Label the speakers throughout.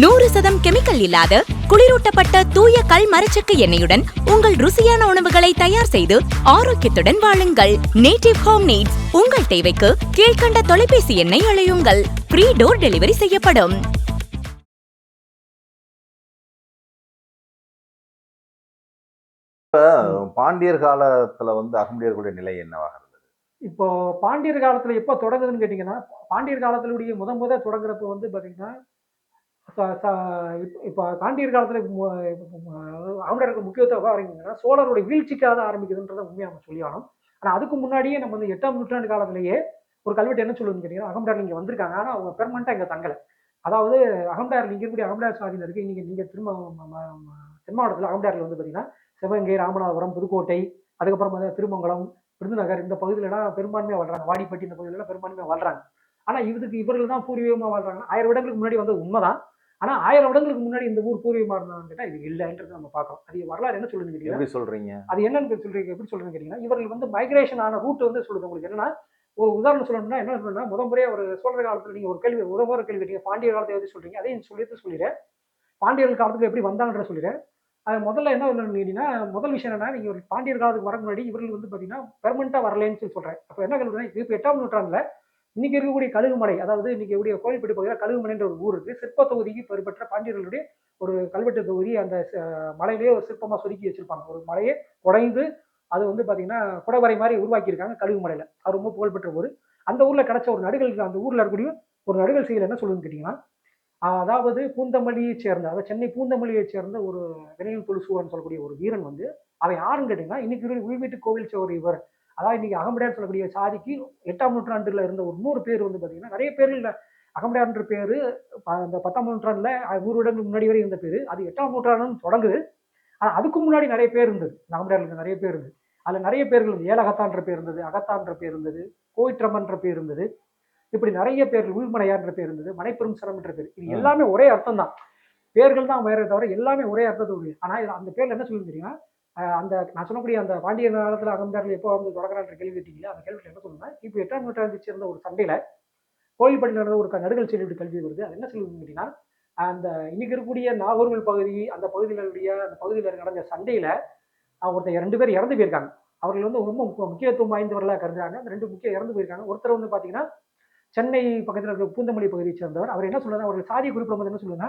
Speaker 1: நூறு சதம் கெமிக்கல் இல்லாத குளிரூட்டப்பட்ட தூய கல் மரச்செக்கு எண்ணெயுடன் உங்கள் ருசியான உணவுகளை தயார் செய்து ஆரோக்கியத்துடன் வாழுங்கள். நேட்டிவ் ஹோம் நீட்ஸ் உங்கள் தேவைக்கு கீழ்க்கண்ட தொலைபேசி எண்ணை அழையுங்கள். ஃப்ரீ டோர் டெலிவரி செய்யப்படும்.
Speaker 2: பாண்டியர் காலத்துல வந்து அகமுடையர்களுடைய நிலை என்னவாக இருந்தது?
Speaker 3: இப்போ பாண்டியர் காலத்துல எப்போ தொடங்குதுன்னு கேட்டிங்கன்னா பாண்டியர் காலத்தினுடைய முத முத தொடங்குறப்ப வந்து ச- இப்போ காண்டியர் காலத்தில் அவங்களுக்கு முக்கியத்துவம் ஆரம்பிங்கன்னா சோழருடைய வீழ்ச்சிக்காக தான் ஆரம்பிக்குதுன்றதை உண்மையாக நம்ம சொல்லி ஆகணும் ஆனால் அதுக்கு முன்னாடியே நம்ம வந்து எட்டாம் நூற்றாண்டு காலத்திலேயே ஒரு கல்வெட்டு என்ன சொல்லுதுன்னு கேட்டீங்கன்னா அகம்டார் இங்கே வந்திருக்காங்க. ஆனால் அவங்க பெர்மனெண்ட்டாக இங்கே தங்கலை. அதாவது அகம்டார் இங்கே இருக்கக்கூடிய அகம்டார் சாதியில் இருக்கு. நீங்கள் திரும்ப தென்மாவட்டத்தில் ம- அகம்டாரில் வந்து பார்த்தீங்கன்னா சிவகங்கை ராமநாதபுரம் புதுக்கோட்டை அதுக்கப்புறம் வந்து திருமங்கலம் விருதுநகர் இந்த பகுதியிலலாம் பெரும்பான்மையாக வாழ்றாங்க. வாடிப்பட்டி இந்த பகுதியிலலாம் பெரும்பான்மையாக வாழ்றாங்க. ஆனால் இதுக்கு இவர்கள் தான் பூர்வீகமாக வாழ்றாங்க. ஆயிரம் இடங்களுக்கு முன்னாடி வந்தது உண்மைதான். ஆனால் ஆயிரம் வருடங்களுக்கு முன்னாடி இந்த ஊர் பூர்வீகமாக இருந்தான்னு கேட்டால் இது இல்லைன்றது நம்ம பார்க்குறோம். அது வரலாறு என்ன சொல்லுங்க கேட்டீங்கன்னா
Speaker 2: எப்படி சொல்றீங்க?
Speaker 3: அது என்னன்னு சொல்றீங்க எப்படி சொல்றீங்க கேட்டீங்கன்னா இவர்கள் வந்து மைக்ரேஷன் ஆன ரூட் வந்து சொல்லுது. உங்களுக்கு என்னன்னா ஒரு உதாரணம் சொல்லணும்னா என்ன சொல்லணும்னா முத முறையா ஒரு சோழர் காலத்துல நீங்க ஒரு கேள்வி ஒரு முறை கேள்வி கேட்டீங்க. பாண்டியர் காலத்தை எது சொல்றீங்க? அதையும் சொல்லிட்டு சொல்லிடுறேன். பாண்டியர் காலத்துல எப்படி வந்தாங்கன்ற சொல்லிடுறேன். அது முதல்ல என்ன ஒண்ணு கேட்டீங்கன்னா முதல் விஷயம் என்னன்னா நீங்க ஒரு பாண்டியர் காலத்துக்கு வர முன்னாடி இவர்கள் வந்து பாத்தீங்கன்னா பெர்மனண்டா வரலன்னு சொல்லி சொல்றேன். அப்ப என்ன கேள்வி இப்போ எட்டாம் நூற்றாண்டுல இன்னைக்கு இருக்கக்கூடிய கழுகுமலை அதாவது இன்னைக்கு இருக்கக்கூடிய கோயில்பட்டி பகுதியில் கழுகுமலைன்ற ஒரு ஊர் இருக்கு. சிற்ப தொகுதிக்கு பெயர் பாண்டியர்களுடைய ஒரு கல்வெட்டு தொகுதி அந்த மலையிலேயே ஒரு சிற்பமா சொருக்கி வச்சிருப்பாங்க. ஒரு மலையை குடைந்து அது வந்து பாத்தீங்கன்னா குடவரை மாதிரி உருவாக்கியிருக்காங்க கழுகுமலையில அது ரொம்ப புகழ்பெற்ற ஊர். அந்த ஊர்ல கிடைச்ச ஒரு நடுகள் அந்த ஊர்ல இருக்கக்கூடிய ஒரு நடுகள் செய்யல என்ன சொல்லுன்னு கேட்டீங்கன்னா அதாவது பூந்தமல்லியை சேர்ந்த அதாவது சென்னை பூந்தமல்லியை சேர்ந்த ஒரு வினையில் துளுசூரன் சொல்லக்கூடிய ஒரு வீரன் வந்து அவன் யாருன்னு கேட்டீங்கன்னா இன்னைக்கு உயிர் வீட்டு கோவில் சோர் இவர். அதாவது இன்னைக்கு அகமுடையார் சொல்லக்கூடிய சாதிக்கு எட்டாம் நூற்றாண்டுல இருந்த ஒரு நூறு பேர் வந்து பாத்தீங்கன்னா நிறைய பேர் இல்ல. அகமுடையார்ன்ற பேரு அந்த பத்தாம் நூற்றாண்டுல நூறு வருடங்களுக்கு முன்னாடி வரை இருந்த பேரு அது எட்டாம் நூற்றாண்டு தொடங்குது. ஆனா அதுக்கு முன்னாடி நிறைய பேர் இருந்தது. அகமுடையாருக்கு நிறைய பேர் இருந்தது. அதுல நிறைய பேர்கள் இருந்தது. ஏலகத்தான்ற பேர் இருந்தது அகத்தான்ற பேர் இருந்தது கோயிற்றம்மன்ற பேர் இருந்தது இப்படி நிறைய பேர் உள்மனையார்ன்ற பேர் இருந்தது மனைப்பெரும் சரம்ன்ற பேர். இது. எல்லாமே ஒரே அர்த்தம் தான் பேர்கள் தான் வேற தவிர எல்லாமே ஒரே அர்த்தத்தை உடையது ஆனா இதுல அந்த பேர்ல என்ன சொல்லுங்க தெரியுமா? அந்த நான் சொல்லக்கூடிய அந்த பாண்டிய காலத்தில் அகம்பாரில் எப்போ வந்து தொடங்குறான்ற கேள்வி கேட்டீங்களா அந்த கேள்வியில் என்ன சொல்லுங்க இப்போ எட்டாம் நூற்றாண்டு சேர்ந்த ஒரு சண்டையில் கோயில்பட்டி நடந்த ஒரு க- நடுகள் செல்வி கல்வி வருது. அது என்ன சொல்லுங்க கேட்டீங்கன்னா அந்த இன்னைக்கு இருக்கக்கூடிய நாகூர்கள் பகுதி அந்த பகுதிகளுடைய அந்த பகுதியில் நடந்த சண்டையில் ஒருத்தர் ரெண்டு பேர் இறந்து போயிருக்காங்க. அவர்கள் வந்து ரொம்ப முக்கியத்துவம் வாய்ந்தவர்களாக கருதுறாங்க. அந்த ரெண்டு முக்கிய இறந்து போயிருக்காங்க. ஒருத்தர் வந்து பார்த்தீங்கன்னா சென்னை பக்கத்தில் இருக்க பூந்தமல்லி பகுதியை சேர்ந்தவர். அவர் என்ன சொல்றாரு அவர்கள் சாதிய குறிப்பிடும் என்ன சொல்லுன்னா.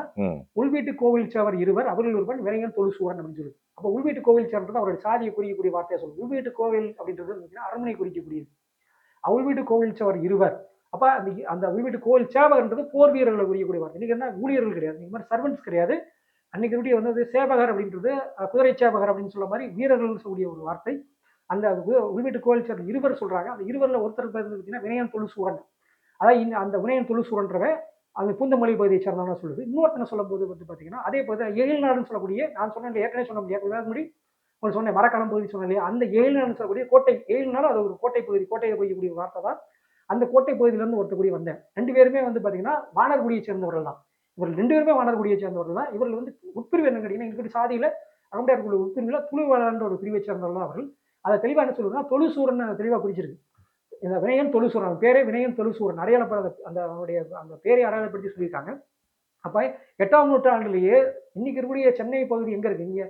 Speaker 3: உள்வீட்டு கோவில் சேவர் இருவர் அவர்கள் ஒருவன் விரைஞன் தொழுசூரன் அப்படின்னு சொல்லுது அப்போ உள்வீட்டு கோவில் சேர்ந்தது அவருடைய சாதியை குறிக்கக்கூடிய வார்த்தையை சொல்லுது உள்வீட்டு கோவில் அப்படின்றது பார்த்தீங்கன்னா அரண்மனை குறிக்கக்கூடியது. அஹ் உள்வீட்டு கோவில் சேவர் இருவர். அப்ப அந்த அந்த உள்வீட்டு கோவில் சேவகன்றது போர் வீரர்களை குறிக்கக்கூடிய வார்த்தை. இன்னைக்கு என்ன ஊழியர்கள் கிடையாது. இந்த மாதிரி சர்வன்ஸ் கிடையாது. அன்னைக்கு இருக்கக்கூடிய வந்து சேவகர் அப்படின்றது குதிரை சேவகர் அப்படின்னு சொல்ல மாதிரி வீரர்கள் சொல்லக்கூடிய ஒரு வார்த்தை. அந்த உள்வீட்டு கோவில் சேவர் இருவர் சொல்றாங்க. அந்த இருவர்ல ஒருத்தர் பேர் பார்த்தீங்கன்னா வினயன் தொழுசூரன் அதாவது இந்த அந்த வினயன் தொழுசூரன்றவன் அந்த பூந்தமல்லி பகுதியை சேர்ந்தவன சொல்லுது. இன்னொருத்தனை சொல்லும்போது வந்து பார்த்தீங்கன்னா அதே பகுதி ஏழ்நாடுன்னு சொல்லக்கூடிய நான் சொன்னேன் ஏற்கனவே சொன்ன முடியாது. முன்னாடி உங்களுக்கு சொன்னேன் மரக்காலம் பகுதி சொன்னேன் இல்லையா? அந்த ஏழ்நாடுன்னு சொல்லக்கூடிய கோட்டை ஏழ்நாள் அது ஒரு கோட்டை பகுதி கோட்டையை போய்க்கூடிய வார்த்தை தான். அந்த கோட்டை பகுதியிலேருந்து ஒருத்தக்கூடிய வந்தேன். ரெண்டு பேருமே வந்து பார்த்தீங்கன்னா வானர்குடியை சேர்ந்தவர்கள் தான். இவர்கள் ரெண்டு பேருமே வானர்குடியை சேர்ந்தவர்கள் தான். இவர்கள் வந்து உட்பிரிவு என்ன கேட்டீங்கன்னா எங்களுடைய சாதியில் அகமுடையார் உட்பிரிவில் துளுவாளன்ற ஒரு பிரிவை சேர்ந்தவர்கள் தான் அவர்கள். அதை தெளிவாக என்ன சொல்லுதுன்னா தொழுசூரன் தெளிவாக குறிச்சிருக்கு. இந்த வினயன் தொழுசூரன் அவன் பேரே வினயன் தொழுசூரன் அடையாளப்படுற அந்த அவனுடைய அந்த பேரை அடையாளப்படுத்தி சொல்லியிருக்காங்க. அப்ப எட்டாம் நூற்றாண்டுலேயே இன்னைக்கு இருக்கக்கூடிய சென்னை பகுதி எங்க இருக்கு? இங்க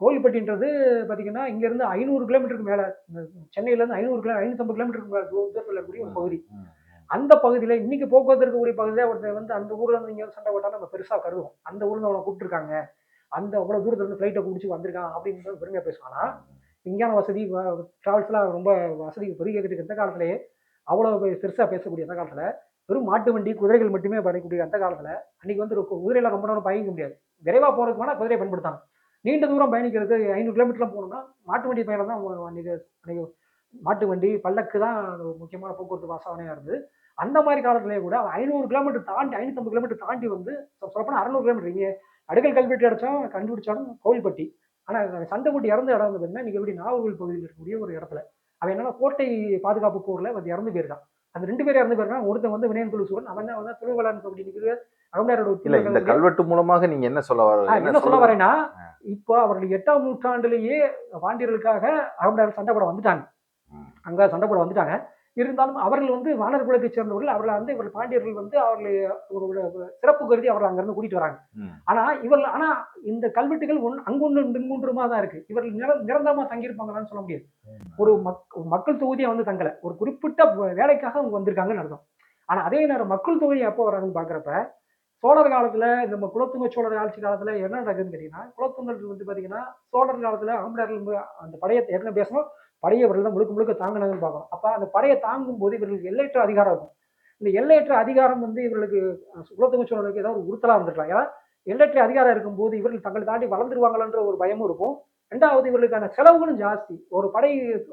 Speaker 3: கோயில்பட்டின்றது பாத்தீங்கன்னா இங்க இருந்து ஐநூறு கிலோமீட்டருக்கு மேல இந்த சென்னையில இருந்து ஐநூறு கிலோ ஐநூத்தம்பது கிலோமீட்டருக்கு மேல தூரத்துல இருக்கக்கூடிய ஒரு பகுதி. அந்த பகுதியில இன்னைக்கு போக்குவரத்து இருக்கக்கூடிய பகுதியில ஒருத்தர் வந்து அந்த ஊர்ல இருந்து இங்க வந்து சண்டை போட்டா நம்ம பெருசா கருதுவோம். அந்த ஊர்ல இருந்து அவனை கூப்பிட்டுருக்காங்க. அந்த அவ்வளவு தூரத்துல இருந்து ஃபிளைட்டை குடிச்சு வந்திருக்கான் அப்படின்னு பெருமையா பேசுவான். விஞ்ஞான வசதி ட்ராவல்ஸ்லாம் ரொம்ப வசதி பெருகிக்கிட்டு இந்த காலத்திலேயே அவ்வளோ பெருசாக பேசக்கூடிய அந்த காலத்தில் வெறும் மாட்டு வண்டி குதிரைகள் மட்டுமே பயணிக்கக்கூடிய அந்த காலத்தில் அன்றைக்கி வந்து குதிரையில் ரொம்ப நேரம் பயணிக்க முடியாது. விரைவாக போகிறதுக்கு வேணால் குதிரையை பயன்படுத்தாங்க நீண்ட தூரம் பயணிக்கிறதுக்கு ஐநூறு கிலோமீட்டர்லாம் போகணும்னா மாட்டு வண்டி பயணம் தான் அன்றைக்கி அன்னைக்கு மாட்டு வண்டி பல்லக்கு தான் முக்கியமான போக்குவரத்து வாசனையாக இருந்தது. அந்த மாதிரி காலத்திலேயே கூட ஐநூறு கிலோமீட்டர் தாண்டி ஐநூற்றம்பது கிலோமீட்டர் தாண்டி வந்து சொல்லப்போனால் அறநூறு கிலோமீட்டர் இங்கே அடுக்கல் கல்வெட்டு அடிச்சாலும் கண்டுபிடிச்சாலும் கோவில்பட்டி. ஆனால் சண்டை போட்டு இறந்த இடம் வந்து பார்த்தீங்கன்னா நீங்கள் எப்படி நாகர்கோவில் பகுதியில் இருக்கக்கூடிய ஒரு இடத்துல. அவன் என்னன்னா கோட்டை பாதுகாப்பு போர்ல வந்து இறந்து போயிருக்கான். அந்த ரெண்டு பேரும் இறந்து போயிருக்கான் ஒருத்தன் வந்து வினயன் துளுசூரன் அவன் தான் வந்து துளுவலான் அப்படி நிற்கிறது அகமதாரோட
Speaker 2: இல்ல இந்த கல்வெட்டு மூலமாக நீங்க என்ன சொல்ல வர
Speaker 3: என்ன சொல்ல வரேன்னா இப்போ அவர்கள் எட்டாம் நூற்றாண்டுலேயே பாண்டியர்களுக்காக அகமதார் சண்டை போட வந்துட்டாங்க. அங்க சண்டை போட வந்துட்டாங்க. இருந்தாலும் அவர்கள் வந்து வானர் குலத்தை சேர்ந்தவர்கள். அவர்கள் வந்து இவர்கள் பாண்டியர்கள் வந்து அவர்களை சிறப்பு கருதி அவர்கள் அங்கிருந்து கூட்டிட்டு வராங்க. ஆனா இவர்கள் ஆனா இந்த கல்வெட்டுகள் ஒன் அங்கொன்று இங்கொன்றுமா தான் இருக்கு. இவர்கள் நிர நிரந்தரமா தங்கியிருப்பாங்களான்னு சொல்ல முடியாது. ஒரு மக் மக்கள் தொகுதியா வந்து தங்கல. ஒரு குறிப்பிட்ட வேலைக்காக அவங்க வந்திருக்காங்கன்னு அர்த்தம். ஆனா அதே நேரம் மக்கள் தொகுதி எப்போ வராங்கன்னு பாக்குறப்ப சோழர் காலத்தில் நம்ம குலத்துங்க சோழர் ஆட்சி காலத்தில் என்ன நடக்குதுன்னு கேட்டிங்கன்னா குலத்துங்கள் வந்து பார்த்தீங்கன்னா சோழர் காலத்தில் ஆம்பளர்கள் அந்த படையை ஏற்கனவே பேசணும்? படையை இவர்கள் தான் முழுக்க முழுக்க தாங்கினதுன்னு பார்க்கணும். அப்போ அந்த படையை தாங்கும் போது இவர்களுக்கு எல்லையற்ற அதிகாரம் இருக்கும். இந்த எல்லையற்ற அதிகாரம் வந்து இவர்களுக்கு குலத்துங்க சோழருக்கு ஏதாவது ஒரு உறுத்தலாக இருந்திருக்கலாம். ஏன்னா எல்லையற்ற அதிகாரம் இருக்கும்போது இவர்கள் தங்களை தாண்டி வளர்ந்துருவாங்களன்ற ஒரு பயமும் இருக்கும். ரெண்டாவது இவர்களுக்கான செலவுகளும் ஜாஸ்தி. ஒரு படை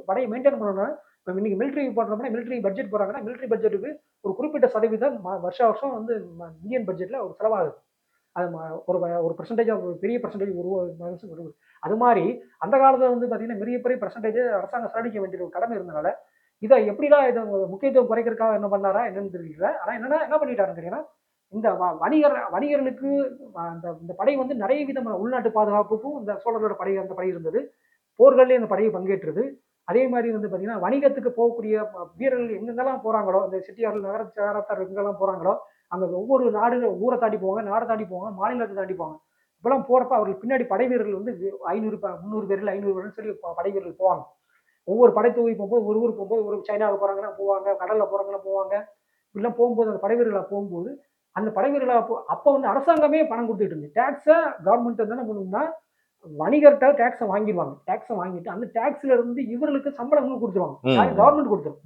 Speaker 3: படையை மெயின்டைன் பண்ணணும்னா இப்போ இன்னைக்கு மிலிட்ரி போடுறோம்னா மிலிட்ரி பட்ஜெட் போடுறாங்கன்னா மிலிட்ரி பட்ஜெட்டுக்கு ஒரு குறிப்பிட்ட சதவீதம் வருஷ வருஷம் வந்து இந்தியன் பட்ஜெட்டில் ஒரு செலவாகுது. அது ம- ஒரு ஒரு பர்சன்டேஜ் ஒரு பெரிய பர்சன்டேஜ் ஒரு வருது அது மாதிரி அந்த காலத்தில் வந்து பார்த்தீங்கன்னா பெரிய பெரிய பர்சன்டேஜ் அரசாங்கம் செலவழிக்க வேண்டிய ஒரு கடமை இருந்தனால இதை எப்படிலாம் இதை முக்கியத்துவம் குறைக்கிறதுக்காக என்ன பண்ணாரா என்னன்னு தெரியல. ஆனால் என்னன்னா என்ன பண்ணிட்டாருன்னு கேட்டீங்கன்னா இந்த வ- வணிகர் வணிகர்களுக்கு அந்த இந்த படை வந்து நிறைய விதமான உள்நாட்டு பாதுகாப்புக்கும் இந்த சோழர்களோட படை அந்த படை இருந்தது. போர்கள்லேயே அந்த படையை பங்கேற்றது. அதே மாதிரி வந்து பார்த்தீங்கன்னா வணிகத்துக்கு போகக்கூடிய வீரர்கள் எங்கெங்கெல்லாம் போகிறாங்களோ இந்த சிட்டியார்கள் நகர நகரத்தார் எங்கெல்லாம் போகிறாங்களோ அங்கே ஒவ்வொரு நாடு ஊரை தாண்டி போவாங்க நாடை தாண்டி போவாங்க மாநிலத்தை தாண்டி போவாங்க. இப்பெல்லாம் போகிறப்ப அவர்கள் பின்னாடி படை வீரர்கள் வந்து ஐநூறு முந்நூறு பேரில் ஐநூறு பேர்னு சொல்லி படை வீரர்கள் போவாங்க. ஒவ்வொரு படைத்தொகுதி போகும்போது ஒரு ஊர் போகும்போது ஒரு சைனாவுக்கு போகிறாங்கன்னா போவாங்க கடலில் போகிறாங்கன்னா போவாங்க. இப்படிலாம் போகும்போது அந்த படை வீரர்களாக போகும்போது அந்த படை வீரர்களாக போ அப்போ வந்து அரசாங்கமே பணம் கொடுத்துட்டு இருந்துச்சு டேக்ஸை கவர்மெண்ட் வந்து என்ன பண்ணும்னா வணிகர்கிட்ட டேக்ஸை வாங்கிடுவாங்க. டேக்ஸை வாங்கிட்டு அந்த டேக்ஸ்ல இருந்து இவர்களுக்கு சம்பளம். கொடுத்துருவாங்க. கவர்மெண்ட் கொடுத்துரும்.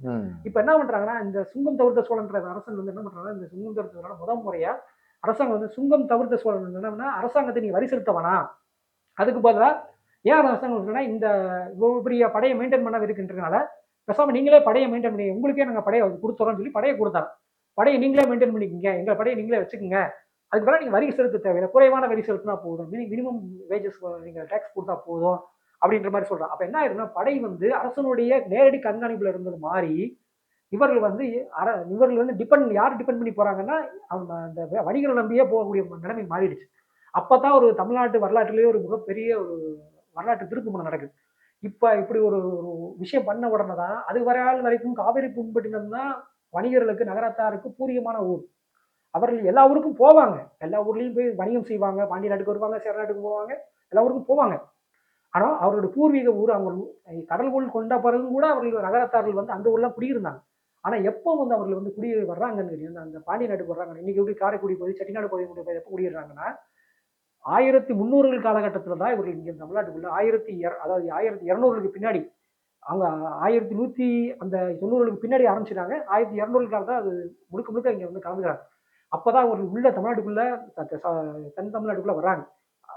Speaker 3: இப்போ என்ன பண்றாங்கன்னா இந்த சுங்கம் தவிர்த்த சோழன்ற அரசன் வந்து என்ன பண்றாங்கன்னா இந்த சுங்கம் தவிர்த்த சோழன் முதல் முறையா அரசாங்கம் வந்து சுங்கம் தவிர்த்த சோழன் என்னன்னா அரசாங்கத்தை நீ வரி செலுத்த வேணாம் அதுக்கு பதிலா ஏன் அரசாங்கம் சொன்னா இந்த பெரிய படையை மெயின்டைன் பண்ண இருக்கின்றனால பேசாம நீங்களே படையை மெயின்டைன் பண்ணி உங்களுக்கே நாங்க படையை கொடுத்துறோம்னு சொல்லி படையை கொடுத்தாங்க. படையை நீங்களே மெயின்டைன் பண்ணிக்கங்க. எங்க படையை நீங்களே வச்சுக்கோங்க. அதுக்கு பதிலாக நீங்கள் வரி செலுத்த தேவையில்லை. குறைவான வரி செலுத்தினா போதும். மினி மினிமம் வேஜஸ் நீங்கள் டேக்ஸ் கொடுத்தா போதும் அப்படின்ற மாதிரி சொல்றாங்க. அப்போ என்ன ஆயிருன்னா படை வந்து அரசனுடைய நேரடி கண்காணிப்பில் இருந்தது மாறி இவர்கள் வந்து அர இவர்கள் வந்து டிபெண்ட் யார் டிபெண்ட் பண்ணி போகிறாங்கன்னா அவங்க அந்த வ- வணிகரை நம்பியே போகக்கூடிய நிலைமை மாறிடுச்சு. அப்போ தான் ஒரு தமிழ்நாட்டு வரலாற்றிலேயே ஒரு மிகப்பெரிய ஒரு வரலாற்று திருப்புமுனை நடக்குது. இப்போ இப்படி ஒரு ஒரு விஷயம் பண்ண உடனே தான் அது வரையாள் வரைக்கும் காவிரி பூம்பட்டினம் தான் வணிகர்களுக்கு நகரத்தாருக்கு பூரியமான ஊர். அவர்கள் எல்லா ஊருக்கும் போவாங்க. எல்லா ஊர்லேயும் போய் வணிகம் செய்வாங்க. பாண்டிய நாட்டுக்கு வருவாங்க சேர நாட்டுக்கு போவாங்க. எல்லா ஊருக்கும் போவாங்க. ஆனா அவரோட பூர்வீக ஊர் அவங்க ஊ- கடல்கோள் கொண்ட பிறகு கூட அவர்கள் நகரத்தார்கள் வந்து அந்த ஊர்லாம் குடியிருந்தாங்க. ஆனா எப்போ வந்து அவர்கள் வந்து குடி வர்றாங்கன்னு கேட்டீங்கன்னா, அந்த பாண்டிய நாட்டுக்கு வர்றாங்க. இன்னைக்கு எப்படி காரைக்குடி போய் செட்டிநாடு பகுதி போய் எப்போ குடியிடுறாங்கன்னா ஆயிரத்தி முந்நூறுகள் காலகட்டத்தில் தான் இவர்கள் இங்கே தமிழ்நாட்டுக்குள்ள ஆயிரத்தி இர- அதாவது ஆயிரத்தி இரநூறுக்கு பின்னாடி அவங்க ஆயிரத்தி நூற்றி அந்த தொண்ணூறுகளுக்கு பின்னாடி ஆரம்பிச்சிட்டாங்க. ஆயிரத்தி இரநூறுக்காக தான் அது முழுக்க முழுக்க இங்கே வந்து கலந்துக்கிறாங்க. அப்போ தான் அவர்கள் உள்ள தமிழ்நாட்டுக்குள்ள தென் தமிழ்நாட்டுக்குள்ள வர்றாங்க.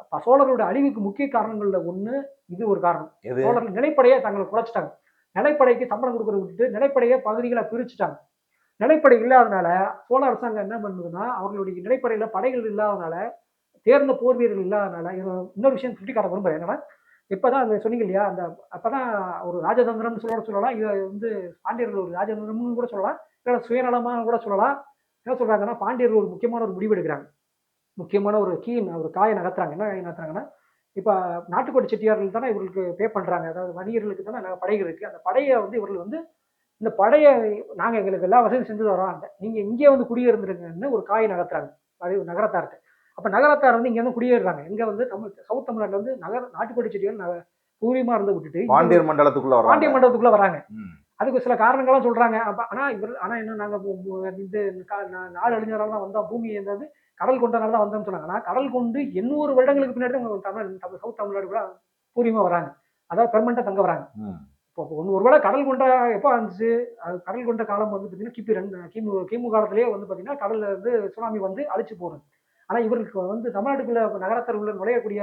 Speaker 3: அப்ப சோழரோட அழிவுக்கு முக்கிய காரணங்கள்ல ஒண்ணு இது ஒரு காரணம். சோழர்கள் நிலைப்படையை தங்களை குறைச்சிட்டாங்க நிலைப்படைக்கு சம்பளம் கொடுக்கறத விட்டுட்டு நிலைப்படையை பகுதிகளை பிரிச்சுட்டாங்க. நிலைப்படை இல்லாதனால சோழ அரசாங்கம் என்ன பண்ணுதுன்னா அவர்களுடைய நிலைப்படையில படைகள் இல்லாதனால தேர்ந்த போர் வீரர்கள் இல்லாதனால இன்னொரு விஷயம் சுட்டி காட்ட விரும்புறேன். என்னன்னா இப்பதான் அந்த சொன்னீங்க இல்லையா அந்த அப்பதான் ஒரு ராஜதந்திரம்னு சொல்ல சொல்லலாம் இது வந்து பாண்டியர்கள் ஒரு ராஜதந்திரம்னு கூட சொல்லலாம் இல்லை சுயநலமா கூட சொல்லலாம். என்ன சொல்றாங்கன்னா பாண்டியர்கள் ஒரு முக்கியமான ஒரு முடிவு எடுக்கிறாங்க. முக்கியமான ஒரு கீ ஒரு காயை நகர்த்துறாங்க. என்ன காயை நகர்த்துறாங்கன்னா இப்போ நாட்டுக்கோட்டை செட்டியார்கள் தானே இவர்களுக்கு பே பண்றாங்க. அதாவது வணிகர்களுக்கு தானே நாங்கள் படைகள் இருக்கு. அந்த படையை வந்து இவர்கள் வந்து இந்த படையை நாங்கள் எங்களுக்கு எல்லா வசதியும் செஞ்சு தரோம். அந்த நீங்க இங்கே வந்து குடியிருந்துருங்கன்னு ஒரு காயை நகர்த்துறாங்க. அது நகரத்தார்கிட்ட அப்போ நகரத்தார் வந்து இங்கே வந்து குடியேறுறாங்க. இங்கே வந்து தமிழ் சவுத் தமிழ்நாட்டில் வந்து நகர நாட்டுக்கோட்டை செட்டியார் நக பூர்வீகமாக இருந்து விட்டுட்டு
Speaker 2: பாண்டியர் மண்டலத்துக்குள்ள
Speaker 3: பாண்டிய
Speaker 2: வர்றாங்க.
Speaker 3: மண்டபத்துக்குள்ள வராங்க. அதுக்கு சில காரணங்கள்லாம் சொல்றாங்க. அப்ப ஆனா இவர் ஆனா என்ன நாங்க பு- பு- இந்த நாடு அழிஞ்சனால தான் வந்தோம். பூமி இருந்தது கடல் கொண்டனால தான் வந்தோம்னு சொன்னாங்க. ஆனா கடல் கொண்டு எண்ணூறு வருடங்களுக்கு பின்னாடி தான் அவங்க தமிழ் தமிழ் சவுத் தமிழ்நாடு கூட பூர்வீகமா வராங்க. அதாவது பெர்மனண்டா தங்க வராங்க. இப்போ ஒன்று ஒருவேளை கடல் கொண்ட எப்போ வந்துச்சு அது கடல் கொண்ட காலம் வந்து பார்த்தீங்கன்னா கிபி ரெண்டு கிமு கிமு காலத்திலேயே வந்து பார்த்தீங்கன்னா கடல்ல இருந்து சுனாமி வந்து அழிச்சு போகுது ஆனால் இவருக்கு வந்து தமிழ்நாட்டுக்குள்ள நகரத்தில் உள்ள நுழையக்கூடிய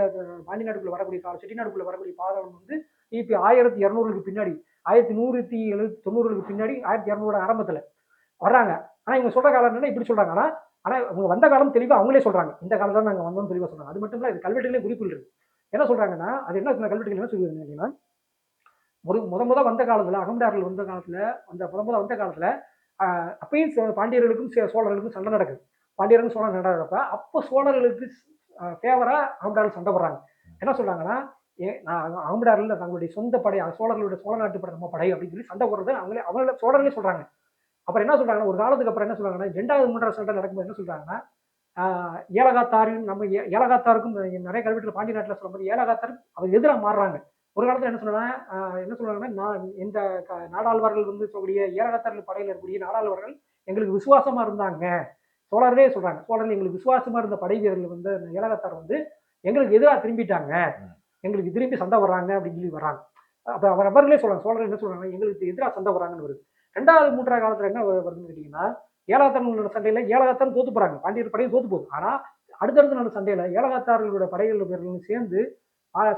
Speaker 3: பாண்டி நாட்டுக்குள்ள வரக்கூடிய காலம் செட்டிநாட்டுக்குள்ள வரக்கூடிய பாலம் வந்து கிபி ஆயிரத்தி இரநூறுக்கு பின்னாடி ஆயிரத்தி நூறுத்தி எழுபத்தி தொண்ணூறுக்கு பின்னாடி ஆயிரத்தி இரநூறு ஆரம்பத்தில் வர்றாங்க. ஆனால் இவங்க சொல்கிற காலம் என்னன்னா இப்படி சொல்கிறாங்க ஆனால் ஆனால் அவங்க வந்த காலம் தெளிவாக அவங்களே சொல்கிறாங்க இந்த காலம் தான் நாங்கள் வந்தோம்னு தெளிவாக சொல்கிறாங்க அது மட்டும் இல்லை இது கல்வெட்டுகளே குறிப்பில் என்ன சொல்கிறாங்கன்னா அது என்ன கல்வெட்டுகள் என்ன சொல்லுது அப்படின்னா ஒரு முத முத வந்த காலத்தில் அகமதார்கள் வந்த காலத்தில் அந்த முத முத வந்த காலத்தில் அப்பயும் சோ- பாண்டியர்களுக்கும் சே- சோழர்களுக்கும் சண்டை நடக்குது. பாண்டியர்களுக்கும் சோழர் நடக்கிறப்ப அப்போ சோழர்களுக்கு ஃபேவராக அகமதார்கள் சண்டை போடுறாங்க. என்ன சொல்கிறாங்கன்னா ஏ நான் ஆம்படாரில் தங்களுடைய சொந்த படை சோழர்களுடைய சோழ நாட்டு படை நம்ம படை அப்படின்னு சொல்லி சண்டை போடுறது அவங்களே அவங்கள சோழர்களே சொல்கிறாங்க அப்புறம் என்ன சொல்கிறாங்கன்னா ஒரு காலத்துக்கு அப்புறம் என்ன சொல்கிறாங்கன்னா ரெண்டாவது மூன்றாவது சண்டை நடக்கும்போது என்ன சொல்கிறாங்கன்னா ஆஹ் ஏலகாத்தாரின் நம்ம ஏ- ஏலகாத்தாருக்கும் நிறைய கல்வெட்டில் பாண்டி நாட்டில் சொல்லும்போது ஏலகாத்தார் அவர் எதிராக மாறுறாங்க. ஒரு காலத்தில் என்ன சொல்றாங்க என்ன சொல்றாங்கன்னா நான் இந்த க- நாடாழ்வார்கள் வந்து சொல்லக்கூடிய ஏலகாத்தார்கள் படையில் இருக்கக்கூடிய நாடாழ்வார்கள் எங்களுக்கு விசுவாசமாக இருந்தாங்க. சோழரே சொல்கிறாங்க சோழர்கள் எங்களுக்கு விசுவாசமாக இருந்த படை வீரர்கள் வந்து அந்த ஏலகாத்தார் வந்து எங்களுக்கு எதிராக திரும்பிட்டாங்க. எங்களுக்கு திரும்பி சண்டை வர்றாங்க அப்படின்னு சொல்லி வர்றாங்க. அப்போ அவர் அவர்களே சொல்கிறாங்க சோழர் என்ன சொல்கிறாங்க எங்களுக்கு எதிராக சண்டை வர்றாங்கன்னு வருது. ரெண்டாவது மூன்றாவது காலத்தில் என்ன வருதுன்னு கேட்டிங்கன்னா ஏலகாத்தார்களோட சண்டையில் ஏலகாத்தாரும் தோத்து போகிறாங்க பாண்டியர் படையும் தோத்து போகுது. ஆனால் அடுத்தடுத்து நடந்த சண்டையில் ஏலகாத்தார்களோட படைகள் வீரர்களும் சேர்ந்து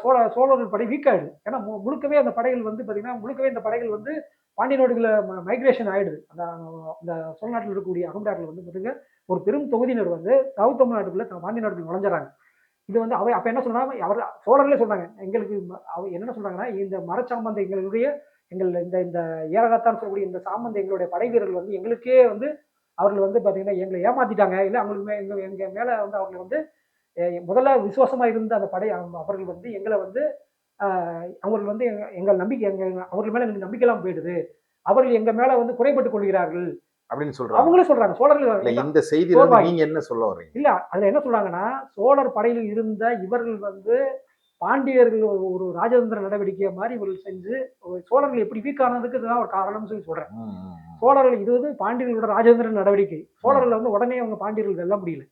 Speaker 3: சோழ சோழர்கள் படை வீக் ஆயிடுது ஏன்னா முழுக்கவே அந்த படைகள் வந்து பார்த்திங்கன்னா முழுக்கவே இந்த படைகள் வந்து பாண்டியனோடுகளை மைக்ரேஷன் ஆகிடுது அந்த அந்த சோழ நாட்டில் இருக்கக்கூடிய அகம்டார்கள் வந்து பார்த்தீங்கன்னா ஒரு பெரும் தொகுதியினர் வந்து சவுத் தமிழ்நாட்டுக்குள்ளே பாண்டிய நாட்டுக்கு நுழைஞ்சாங்க இது வந்து அவை அப்போ என்ன சொன்னாங்க அவர் சோழர்களே சொன்னாங்க எங்களுக்கு அவ என்ன சொல்கிறாங்கன்னா இந்த மரச்சாமந்த எங்களுடைய எங்கள் இந்த இந்த ஏரகத்தான் சொல்லக்கூடிய இந்த சாமந்த எங்களுடைய படை வீரர்கள் வந்து எங்களுக்கே வந்து அவர்கள் வந்து பார்த்தீங்கன்னா எங்களை ஏமாத்திட்டாங்க. இல்லை அவங்களுக்கு மே- எங்கள் எங்கள் மேலே வந்து அவர்கள் வந்து முதல்ல விசுவாசமாக இருந்த அந்த படை அவர்கள் வந்து எங்களை வந்து அவர்கள் வந்து எங்கள் நம்பிக்கை எங்கள் அவர்கள் மேலே எங்களுக்கு நம்பிக்கைலாம் போயிடுது. அவர்கள் எங்கள் மேலே வந்து குறைபட்டு கொள்கிறார்கள்.
Speaker 2: அப்படின்னு சொல்றாங்க.
Speaker 3: அவங்களே சொல்றாங்க
Speaker 2: இல்ல
Speaker 3: சோழர்கள்
Speaker 2: இந்த
Speaker 3: சோர்வாகி.
Speaker 2: நீங்க என்ன சொல்ல வர்றீங்க?
Speaker 3: இல்ல அதுல என்ன சொல்றாங்கன்னா சோழர் படையில் இருந்த இவர்கள் வந்து பாண்டியர்கள் ஒரு- ராஜதந்திர நடவடிக்கை மாதிரி இவர்கள் செஞ்சு சோழர்கள் எப்படி வீக் ஆனதுக்கு இதுதான் ஒரு காரணம்னு சொல்லி சொல்றேன். சோழர்கள் இது வந்து பாண்டியர்களோட ராஜதந்திர நடவடிக்கை. சோழர்கள் வந்து உடனே அவங்க பாண்டியர்கள் வெல்ல முடியல.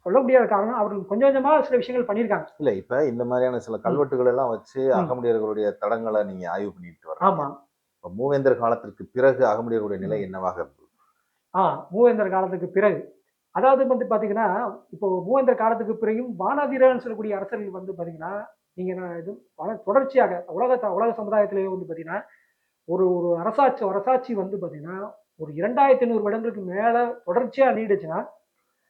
Speaker 3: சொல்ல முடியாத காரணம் அவர்கள் கொஞ்சம் கொஞ்சமா சில விஷயங்கள் பண்ணியிருக்காங்க.
Speaker 2: இல்ல இப்ப இந்த மாதிரியான சில கல்வெட்டுகள் எல்லாம் வச்சு. அகமுடையர்களுடைய தடங்களை நீங்க ஆய்வு பண்ணிட்டு வர்றீங்க.
Speaker 3: ஆமா.
Speaker 2: மூவேந்தர் காலத்திற்கு பிறகு அகமுடையர்களுடைய நிலை என்னவாக இருந்தது?
Speaker 3: ஆ மூவேந்தர் காலத்துக்கு பிறகு. அதாவது வந்து பார்த்தீங்கன்னா இப்போ மூவேந்தர் காலத்துக்கு பிறகும் வானாதிரன்னு சொல்லக்கூடிய அரசர்கள் வந்து பார்த்தீங்கன்னா நீங்கள் நான் இது தொடர்ச்சியாக உலக உலக சமுதாயத்திலேயே வந்து பார்த்தீங்கன்னா ஒரு ஒரு அரசாட்சி அரசாட்சி வந்து பார்த்தீங்கன்னா ஒரு இரண்டாயிரத்தி ஐநூறு வருடங்களுக்கு மேலே தொடர்ச்சியாக நீடிச்சுன்னா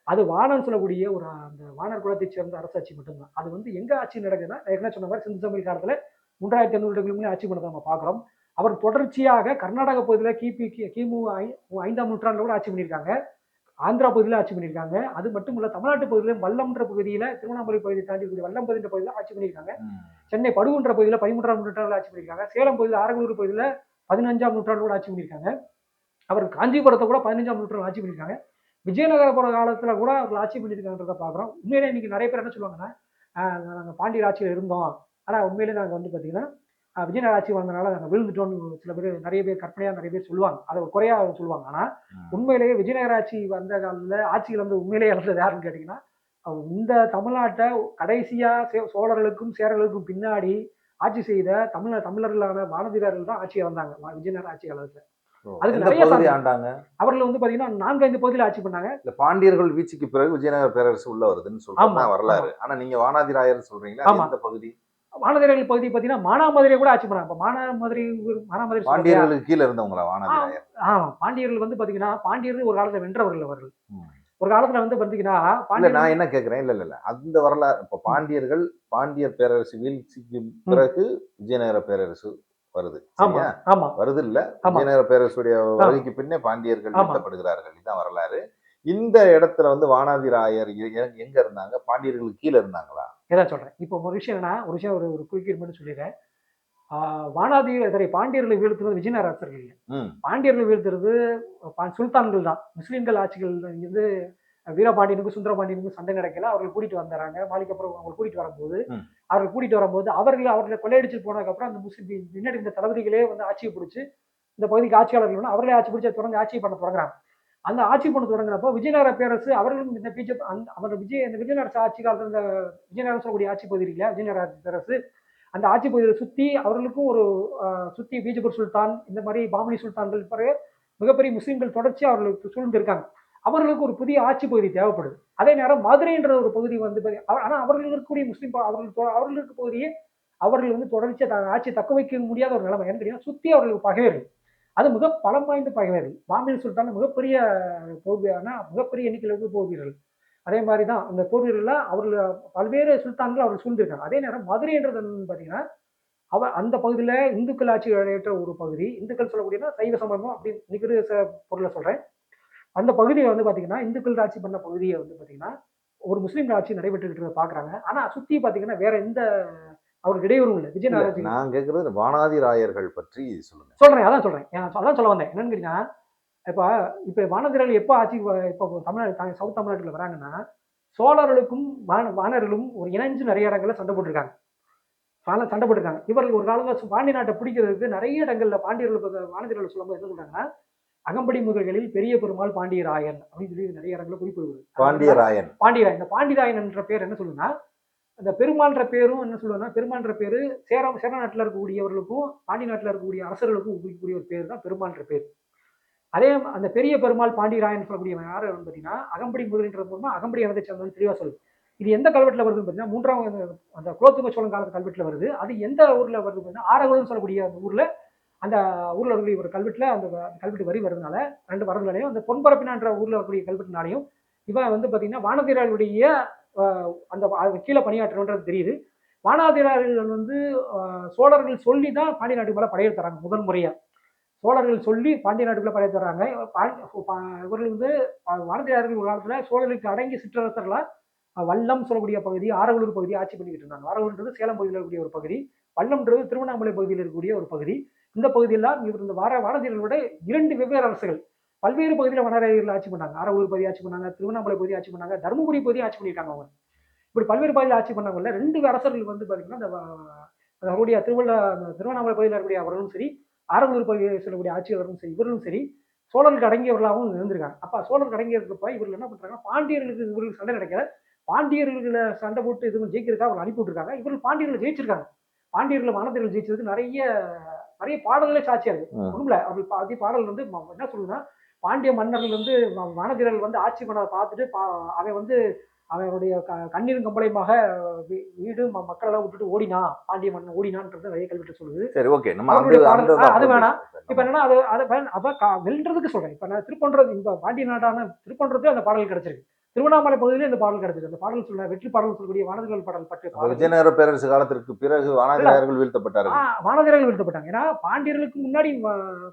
Speaker 3: அது வானன் சொல்லக்கூடிய ஒரு அந்த வானர் குலத்தை சேர்ந்த அரசாட்சி மட்டும்தான். அது வந்து எங்க ஆட்சி நடக்குதுன்னா ஏற்கனவே சொன்ன மாதிரி சிந்து சமய காலத்தில் மூன்றாயிரத்தி ஐநூறு வருடங்களுக்கு முன்னே ஆட்சி பண்ணதை நம்ம பார்க்குறோம் அவர் தொடர்ச்சியாக கர்நாடக பகுதியில் கிபி கி- கிமு ஐந்தாம் நூற்றாண்டுல கூட ஆட்சி பண்ணியிருக்காங்க. ஆந்திரா பகுதியில் ஆட்சி பண்ணியிருக்காங்க. அது மட்டும் இல்ல தமிழ்நாட்டு பகுதியில் வல்லம்ன்ற பகுதியில் திருவண்ணாமலை பகுதியை தாண்டி இருக்கக்கூடிய வல்லம் பகுதின்ற பகுதியில் ஆட்சி பண்ணியிருக்காங்க. சென்னை படுகுன்ற பகுதியில் பதிமூன்றாம் நூற்றாண்டுல ஆட்சி பண்ணியிருக்காங்க. சேலம் பகுதியில் ஆரங்கலூர் பகுதியில் பதினஞ்சாம் நூற்றாண்டு கூட ஆட்சி பண்ணியிருக்காங்க. அவர் காஞ்சிபுரத்தை கூட பதினஞ்சாம் நூற்றாண்டு ஆட்சி பண்ணியிருக்காங்க. விஜயநகரபுர காலத்துல கூட அவர் ஆட்சி பண்ணியிருக்காங்கன்றத பார்க்குறோம் உண்மையிலே இன்னைக்கு நிறைய பேர் என்ன சொல்லுவாங்கன்னா ஆஹ் நாங்க பாண்டியர் ஆட்சியில் இருந்தோம். ஆனா உண்மையிலே நாங்க வந்து பாத்தீங்கன்னா ஆஹ் விஜயநகர ஆட்சி வந்தனால நாங்க விழுந்துட்டோம்னு சில பேர் நிறைய பேர் கற்பனையா நிறைய பேர் சொல்லுவாங்க. அதை ஒரு குறையா சொல்லுவாங்க. ஆனா
Speaker 2: ம்.
Speaker 3: உண்மையிலேயே விஜயநகர ஆட்சி வந்த காலத்துல ஆட்சியில் வந்து உண்மையிலேயே இழந்தது யாருன்னு கேட்டீங்கன்னா இந்த தமிழ்நாட்டை கடைசியா சே- சோழர்களுக்கும் சேரர்களுக்கும் பின்னாடி ஆட்சி செய்த தமிழ தமிழர்களான வானதிரர்கள் தான் ஆட்சியை வந்தாங்க வா- விஜயநகர ஆட்சி காலத்துல. அதுக்கு நிறைய.
Speaker 2: ஆண்டாங்க?
Speaker 3: அவர்கள் வந்து பாத்தீங்கன்னா நான்கு ஐந்து பகுதியில் ஆட்சி பண்ணாங்க.
Speaker 2: இல்ல பாண்டியர்கள் வீழ்ச்சிக்கு பிறகு விஜயநகர பேரரசு உள்ள வருதுன்னு சொல்றாங்க வரலாறு. ஆனா நீங்க வானாதிராயர் சொல்றீங்களா. எந்த பகுதி?
Speaker 3: வானதிரர்கள் பகுதி பாத்தீங்கன்னா மானாமதுரையை கூட ஆட்சி பண்ணாங்க. இப்ப மானாமதுரை மானாமதுரை
Speaker 2: பாண்டியர்களுக்கு கீழ இருந்தவங்களா வானாதிராயர்
Speaker 3: ஆ பாண்டியர்கள் வந்து பாத்தீங்கன்னா பாண்டியர்கள் ஒரு காலத்துல வென்றவர்கள் அவர்கள். ஒரு காலத்துல வந்து பாத்தீங்கன்னா
Speaker 2: இல்ல
Speaker 3: பாண்டியர்கள்
Speaker 2: நான் என்ன கேக்குறேன்? இல்ல இல்ல அந்த வரலாறு இப்ப பாண்டியர்கள் பாண்டியர் பேரரசு வீழ்ச்சிக்கு பிறகு விஜயநகர பேரரசு வருது. வருது இல்ல. விஜயநகர பேரரசுடைய வருகைக்கு பின்னே பாண்டியர்கள். வீழ்த்தப்படுகிறார்கள் இதுதான் வரலாறு. இந்த இடத்துல வந்து வானாதிராயர் எங்க இருந்தாங்க? பாண்டியர்களுக்கு கீழ இருந்தாங்களா?
Speaker 3: இதான் சொல்றேன். இப்போ ஒரு விஷயம் என்ன ஒரு விஷயம் ஒரு ஒரு குறுக்கீடு மட்டும் சொல்லிடுறேன். வானாதி சரி பாண்டியர்களை வீழ்த்துறது விஜயநகர அரசர்கள். இல்லை பாண்டியர்களை வீழ்த்துறது சுல்தான்கள் தான். முஸ்லீம்கள் ஆட்சிகள் இருந்து வீரபாண்டியனுக்கும் சுந்தரபாண்டியனுக்கும் சண்டை நடக்கல. அவர்கள் கூட்டிட்டு வந்துடுறாங்க மாளிகப்புறம் அவங்க கூட்டிட்டு வரும்போது. அவர்கள் கூட்டிட்டு வரும்போது அவர்கள் அவர்களை கொள்ளையடிச்சு போனதுக்கப்புறம் அந்த முஸ்லீம் பின்னாடி இந்த தளபதிகளே வந்து ஆட்சியை பிடிச்சி இந்த பகுதிக்கு ஆட்சியாளர்கள் வந்து அவர்களே ஆட்சி பிடிச்சி தொடர்ந்து ஆட்சி பண்ண தொடங்குறாங்க. அந்த ஆட்சி பண்ண தொடங்குறப்போ விஜயநகர பேரரசு அவர்களும் இந்த பிஜே அந்த அவர் விஜய இந்த விஜயநகர ஆட்சி காலத்தில் இந்த விஜயநகரம் சொல்லக்கூடிய ஆட்சி பகுதி இல்லையா விஜயநகர பேரரசு. அந்த ஆட்சி பகுதியை சுற்றி அவர்களுக்கும் ஒரு சுற்றி பீஜப்பூர் சுல்தான் இந்த மாதிரி பாமணி சுல்தான்கள் பிறகு மிகப்பெரிய முஸ்லீம்கள் தொடர்ச்சி அவர்களுக்கு சூழ்ந்திருக்காங்க. அவர்களுக்கு ஒரு புதிய ஆட்சி பகுதி தேவைப்படுது. அதே நேரம் மதுரைன்ற ஒரு பகுதி வந்து ஆனால் அவர்கள் இருக்கக்கூடிய முஸ்லீம் அவர்கள் அவர்களுக்கு பகுதியே அவர்கள் வந்து தொடர்ச்சியாக ஆட்சி தக்க வைக்க முடியாத ஒரு நிலைமை. ஏன்னு கேட்டீங்கன்னா சுற்றி அவர்களுக்கு பகைவர்கள். அது மிக பலம் வாய்ந்த பகைவர்கள் பாமினி சுல்தான் மிகப்பெரிய போர்வியான மிகப்பெரிய எண்ணிக்கையில் இருந்து போர் வீரர்கள் அதே மாதிரி தான் அந்த போர் வீரர்களில் அவர்கள் பல்வேறு சுல்தான்கள் அவர்கள் சூழ்ந்திருக்காங்க. அதே நேரம் மதுரைன்றது பார்த்தீங்கன்னா அவ அந்த பகுதியில் இந்துக்கள் ஆட்சி ஏற்ற ஒரு பகுதி. இந்துக்கள் சொல்லக்கூடியனா சைவ சமயம் அப்படி நிகர பொருளை சொல்கிறேன் அந்த பகுதியை வந்து பார்த்தீங்கன்னா இந்துக்கள் ஆட்சி பண்ண பகுதியை வந்து பார்த்தீங்கன்னா ஒரு முஸ்லீம் ஆட்சி நடைபெற்றுக்கிட்டு பார்க்குறாங்க ஆனால் சுற்றி பார்த்தீங்கன்னா வேற எந்த அவருக்கு இடையூறும் இல்லை விஜய
Speaker 2: இல்ல,
Speaker 3: நாராஜி
Speaker 2: நான் கேக்குறது வானாதி ராயர்கள் பற்றி சொல்லுங்க.
Speaker 3: சொல்றேன் அதான் சொல்றேன். நான் அதான் சொல்ல வந்தேன். என்னன்னு கேட்டீங்கன்னா இப்போ இப்போ வானதிரர்கள் எப்போ ஆட்சி இப்போ தமிழ்நாடு சவுத் தமிழ்நாட்டில் வராங்கன்னா சோழர்களுக்கும் வான வானர்களும் ஒரு இணைஞ்சு நிறைய இடங்கள்ல சண்டை போட்டிருக்காங்க. கால சண்டை போட்டிருக்காங்க. இவர்கள் ஒரு காலத்தில் பாண்டி நாட்டை பிடிக்கிறதுக்கு நிறைய இடங்கள்ல பாண்டியர்கள் வானதிரர்கள் சொல்லும்போது என்ன சொல்றாங்கன்னா அகம்படி முதல்களில் பெரிய பெருமாள் பாண்டியராயன் அப்படின்னு சொல்லி நிறைய இடங்கள்ல குறிப்பு வருது
Speaker 2: பாண்டியராயன்.
Speaker 3: பாண்டியராயன். இந்த பாண்டியராயன் என்ற பேர் என்ன சொல்லுன்னா அந்த பெருமான்ற பேரும் என்ன சொல்லுவேன்னா பெருமான்ற பேர் சேர சேர நாட்டில் இருக்கக்கூடியவர்களுக்கும் பாண்டி நாட்டில் இருக்கக்கூடிய அரசர்களுக்கும் உபயோகிக்கக்கூடிய ஒரு பேர் தான் பெருமான்ற பேர். அதே அந்த பெரிய பெருமாள் பாண்டியராயன் சொல்லக்கூடியவன் யார் பார்த்தீங்கன்னா அகம்படி முதலின்ற மூலமா அகம்படி இனத்தை சேர்ந்தவன் தெளிவாக சொல்லுது. இது எந்த கல்வெட்டில் வருதுன்னு பார்த்தீங்கன்னா மூன்றாம் அந்த- குலோத்துங்க சோழன் காலத்து கல்வெட்டில் வருது. அது எந்த ஊரில் வருது பார்த்தீங்கன்னா ஆரகுளம்னு சொல்லக்கூடிய அந்த ஊரில் அந்த ஊரில் இருக்கக்கூடிய ஒரு கல்வெட்டில் அந்த கல்வெட்டு வரி வருதுனால ரெண்டு வரதுனாலையும் அந்த பொன்பரப்பினான்ற ஊரில் இருக்கக்கூடிய கல்வெட்டுனாலையும் இவன் வந்து பார்த்தீங்கன்னா வானதிராளுடைய அந்த அது கீழே பணியாற்றணுன்றது தெரியுது. வானாதிரார்கள் வந்து சோழர்கள் சொல்லி தான் பாண்டிய நாட்டு மேலே படையெடுத்துறாங்க முதல் முறையாக சோழர்கள் சொல்லி பாண்டிய நாட்டுக்குள்ள பாண்டி இவர்கள் வந்து வானதியார்கள் வானதிரார்கள் ஒரு காலத்தில் சோழர்களுக்கு அடங்கி சிற்றரசர்களாக வல்லம் சொல்லக்கூடிய பகுதி ஆரவலூர் பகுதி ஆட்சி பண்ணிக்கிட்டு இருந்தாங்க. ஆரவலூர்ன்றது சேலம் பகுதியில் இருக்கக்கூடிய ஒரு பகுதி வல்லம்ன்றது திருவண்ணாமலை பகுதியில் இருக்கக்கூடிய ஒரு பகுதி. இந்த பகுதியெல்லாம் இவர் இந்த வார வானதியர்களோட இரண்டு வெவ்வேறு அரசுகள் பல்வேறு பகுதியில் வனராயர்கள் ஆட்சி பண்ணாங்க. ஆரவலூர் பகுதி ஆட்சி பண்ணாங்க திருவண்ணாமலை பகுதி ஆட்சி பண்ணாங்க தருமபுரி பகுதி ஆட்சி பண்ணியிருக்காங்க அவங்க. இப்படி பல்வேறு பகுதியில் ஆட்சி பண்ணவங்கள ரெண்டு அரசர்கள் வந்து பார்த்தீங்கன்னா இந்த வ- அவருடைய திருவள்ள அந்த திருவண்ணாமலை பகுதியில் இருக்கக்கூடிய அவர்களும் சரி ஆரவலூர் பகுதியில் சொல்லக்கூடிய ஆட்சியாளரும் சரி இவர்களும் சரி சோழருக்கு அடங்கியவர்களாகவும் இருந்திருக்காங்க. அப்ப சோழருக்கு அடங்கி இருக்கப்ப இவர்கள் என்ன பண்றாங்கன்னா பாண்டியர்களுக்கு இவர்களுக்கு சண்டை கிடைக்கல பாண்டியர்களை சண்டை போட்டு எதுவும் ஜெயிக்கிறதுக்காக அவங்க அனுப்பி விட்டுருக்காங்க. இவர்கள் பாண்டியர்களை ஜெயிச்சிருக்காங்க. பாண்டியர்கள் வானதிகள் ஜெயிச்சதுக்கு நிறைய நிறைய பாடல்களே சாட்சியா இருக்கு. ஒண்ணுமில்ல அவர்கள் பாதி பாடல் வந்து என்ன சொல்லுதுன்னா பாண்டிய மன்னர்கள் வந்து வானதிரர்கள் வந்து ஆட்சி பண்ணதை பார்த்துட்டு பா- அவன் வந்து அவனுடைய க கண்ணீரும் கம்பளையுமாக வீடு மக்களெல்லாம் விட்டுட்டு ஓடினா பாண்டிய மன்னன் ஓடினான்றது நிறைய கல்வெட்டு சொல்லுது.
Speaker 2: சரி ஓகே. நம்ம
Speaker 3: அது வேணாம். இப்ப என்னன்னா அது அதை அப்ப வெல்றதுக்கு சொல்றேன். இப்ப நான் திருப்பன்றது இந்த பாண்டிய நாடான திருப்பன்றது அந்த பாடல் கிடைச்சிருக்கு. திருவண்ணாமலை பகுதியில இந்த பாடல் கிடைச்சிருக்கு அந்த பாடல் சொல்ல வெற்றி பாடல் சொல்லக்கூடிய வானதிகள் பாடல் பற்றிய
Speaker 2: விஜயநகர பேரரசு காலத்திற்கு பிறகு வானாதிராயர்கள் வீழ்த்தப்பட்டார்கள்.
Speaker 3: ஆ, வானதிரர்கள் வீழ்த்தப்பட்டாங்க. ஏன்னா பாண்டியர்களுக்கு முன்னாடி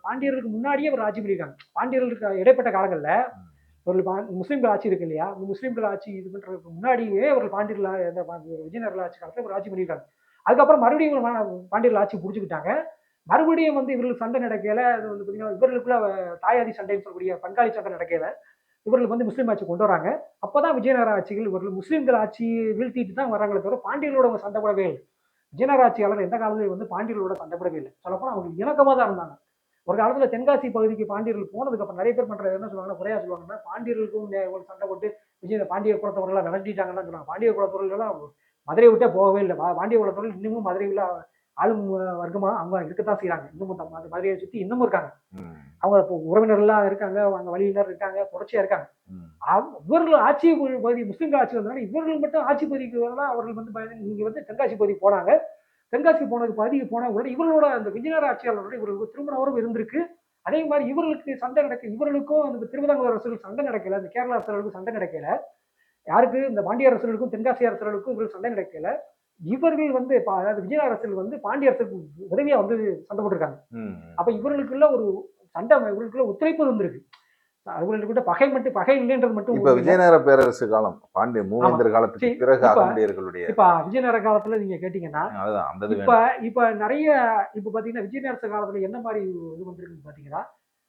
Speaker 3: பாண்டியர்களுக்கு முன்னாடியே அவர் ஆட்சி பண்ணியிருக்காங்க. பாண்டியர்களுக்கு இடைப்பட்ட காலங்கள்ல ஒரு பா- முஸ்லிம்கள் ஆட்சி இருக்கு இல்லையா? முஸ்லிம்கள் ஆட்சி இது பண்றதுக்கு முன்னாடியே அவர்கள் பாண்டியர்கள் இந்த ஆட்சி காலத்துல ஒரு ஆட்சி பண்ணியிருக்காங்க. அதுக்கப்புறம் மறுபடியும் பாண்டியர்கள் ஆட்சி பிடிச்சிக்கிட்டாங்க. மறுபடியும் வந்து இவர்களுக்கு சண்டை நடக்கையில அது வந்து பார்த்தீங்கன்னா இவர்களுக்குள்ள தாயாதி சண்டைன்னு சொல்லக்கூடிய பங்காளி சண்டை நடக்கையில இவர்களுக்கு வந்து முஸ்லீம் ஆட்சி கொண்டு வராங்க. அப்பதான் விஜயநகர ஆட்சிகள் இவர்கள் முஸ்லீம்கள் ஆட்சி வீழ்த்திட்டு தான் வராங்களே தவிர பாண்டியர்களோட அவங்க சண்டை போடவே இல்லை. விஜயநகர ஆட்சியாளர் எந்த காலத்துலயும் வந்து பாண்டியர்களோட சண்டை போடவே இல்லை. சொல்லப்போனால் அவங்க இணக்கமாக தான் இருந்தாங்க. ஒரு காலத்தில் தென்காசி பகுதிக்கு பாண்டியர்கள் போனதுக்கு அப்புறம் நிறைய பேர் பண்ணுறது என்ன சொல்லுவாங்கன்னா குறையா சொல்லுவாங்கன்னா பாண்டியர்களுக்கும் சண்டை போட்டு விஜய பாண்டிய குலத்தவர்கள்லாம் விளக்கிட்டாங்கன்னு சொல்லுவாங்க. பாண்டிய குலத்தவர்கள் எல்லாம் மதுரை விட்டே போகவே இல்லை. பாண்டிய குலத்தவர்கள் இன்னமும் மதுரையில் ஆளும் வர்க்கமா அவங்க இருக்கத்தான் செய்றாங்க. இன்னமும் தம் அந்த மதுரையை சுத்தி இன்னமும் இருக்காங்க. அவங்க இப்போ உறவினர்லாம் இருக்காங்க அவங்க வழியினர் இருக்காங்க தொடர்ச்சியா இருக்காங்க. இவர்கள் ஆட்சி பகுதி முஸ்லீம்கள் ஆட்சி வந்தனால இவர்கள் மட்டும் ஆட்சி பகுதிக்கு வரலாம் அவர்கள் வந்து பயந்து இங்க வந்து தென்காசி பகுதிக்கு போனாங்க. தென்காசி போனதுக்கு பகுதிக்கு போனவங்களோட இவர்களோட அந்த விஜயநகர ஆட்சியாளரோட இவர்களுக்கு திருமண உறவு இருந்திருக்கு. அதே மாதிரி இவர்களுக்கு சண்டை நடக்க இவர்களுக்கும் அந்த திருவிதாங்கூர் அரசர்களுக்கு சண்டை நடக்கல இந்த கேரள அரசர்களுக்கும் சண்டை நடக்கல. யாருக்கு? இந்த பாண்டிய அரசர்களுக்கும் தென்காசி அரசர்களுக்கும் இவர்கள் சண்டை நடக்கல. இவர்கள் வந்து அதாவது விஜயநகர அரசர்கள் வந்து பாண்டிய அரசுக்கு உதவியா வந்து சண்டை போட்டிருக்காங்க. அப்ப இவர்களுக்குள்ள ஒரு சண்டை இவர்களுக்குள்ள ஒத்துழைப்பு இருந்திருக்கு. இவர்களுக்குள்ள பகை மட்டும் பகை இல்லைன்றது மட்டும்
Speaker 2: இப்ப விஜயநகர பேரரசு காலம் பாண்டிய மூவேந்தர் காலத்துக்கு பிறகு அகமுடையர்களுடைய
Speaker 3: இப்ப விஜயநகர காலத்துல நீங்க கேட்டீங்கன்னா இப்ப. இப்ப நிறைய இப்ப பாத்தீங்கன்னா விஜயநரசு காலத்துல என்ன மாதிரி இது வந்திருக்குன்னு பாத்தீங்கன்னா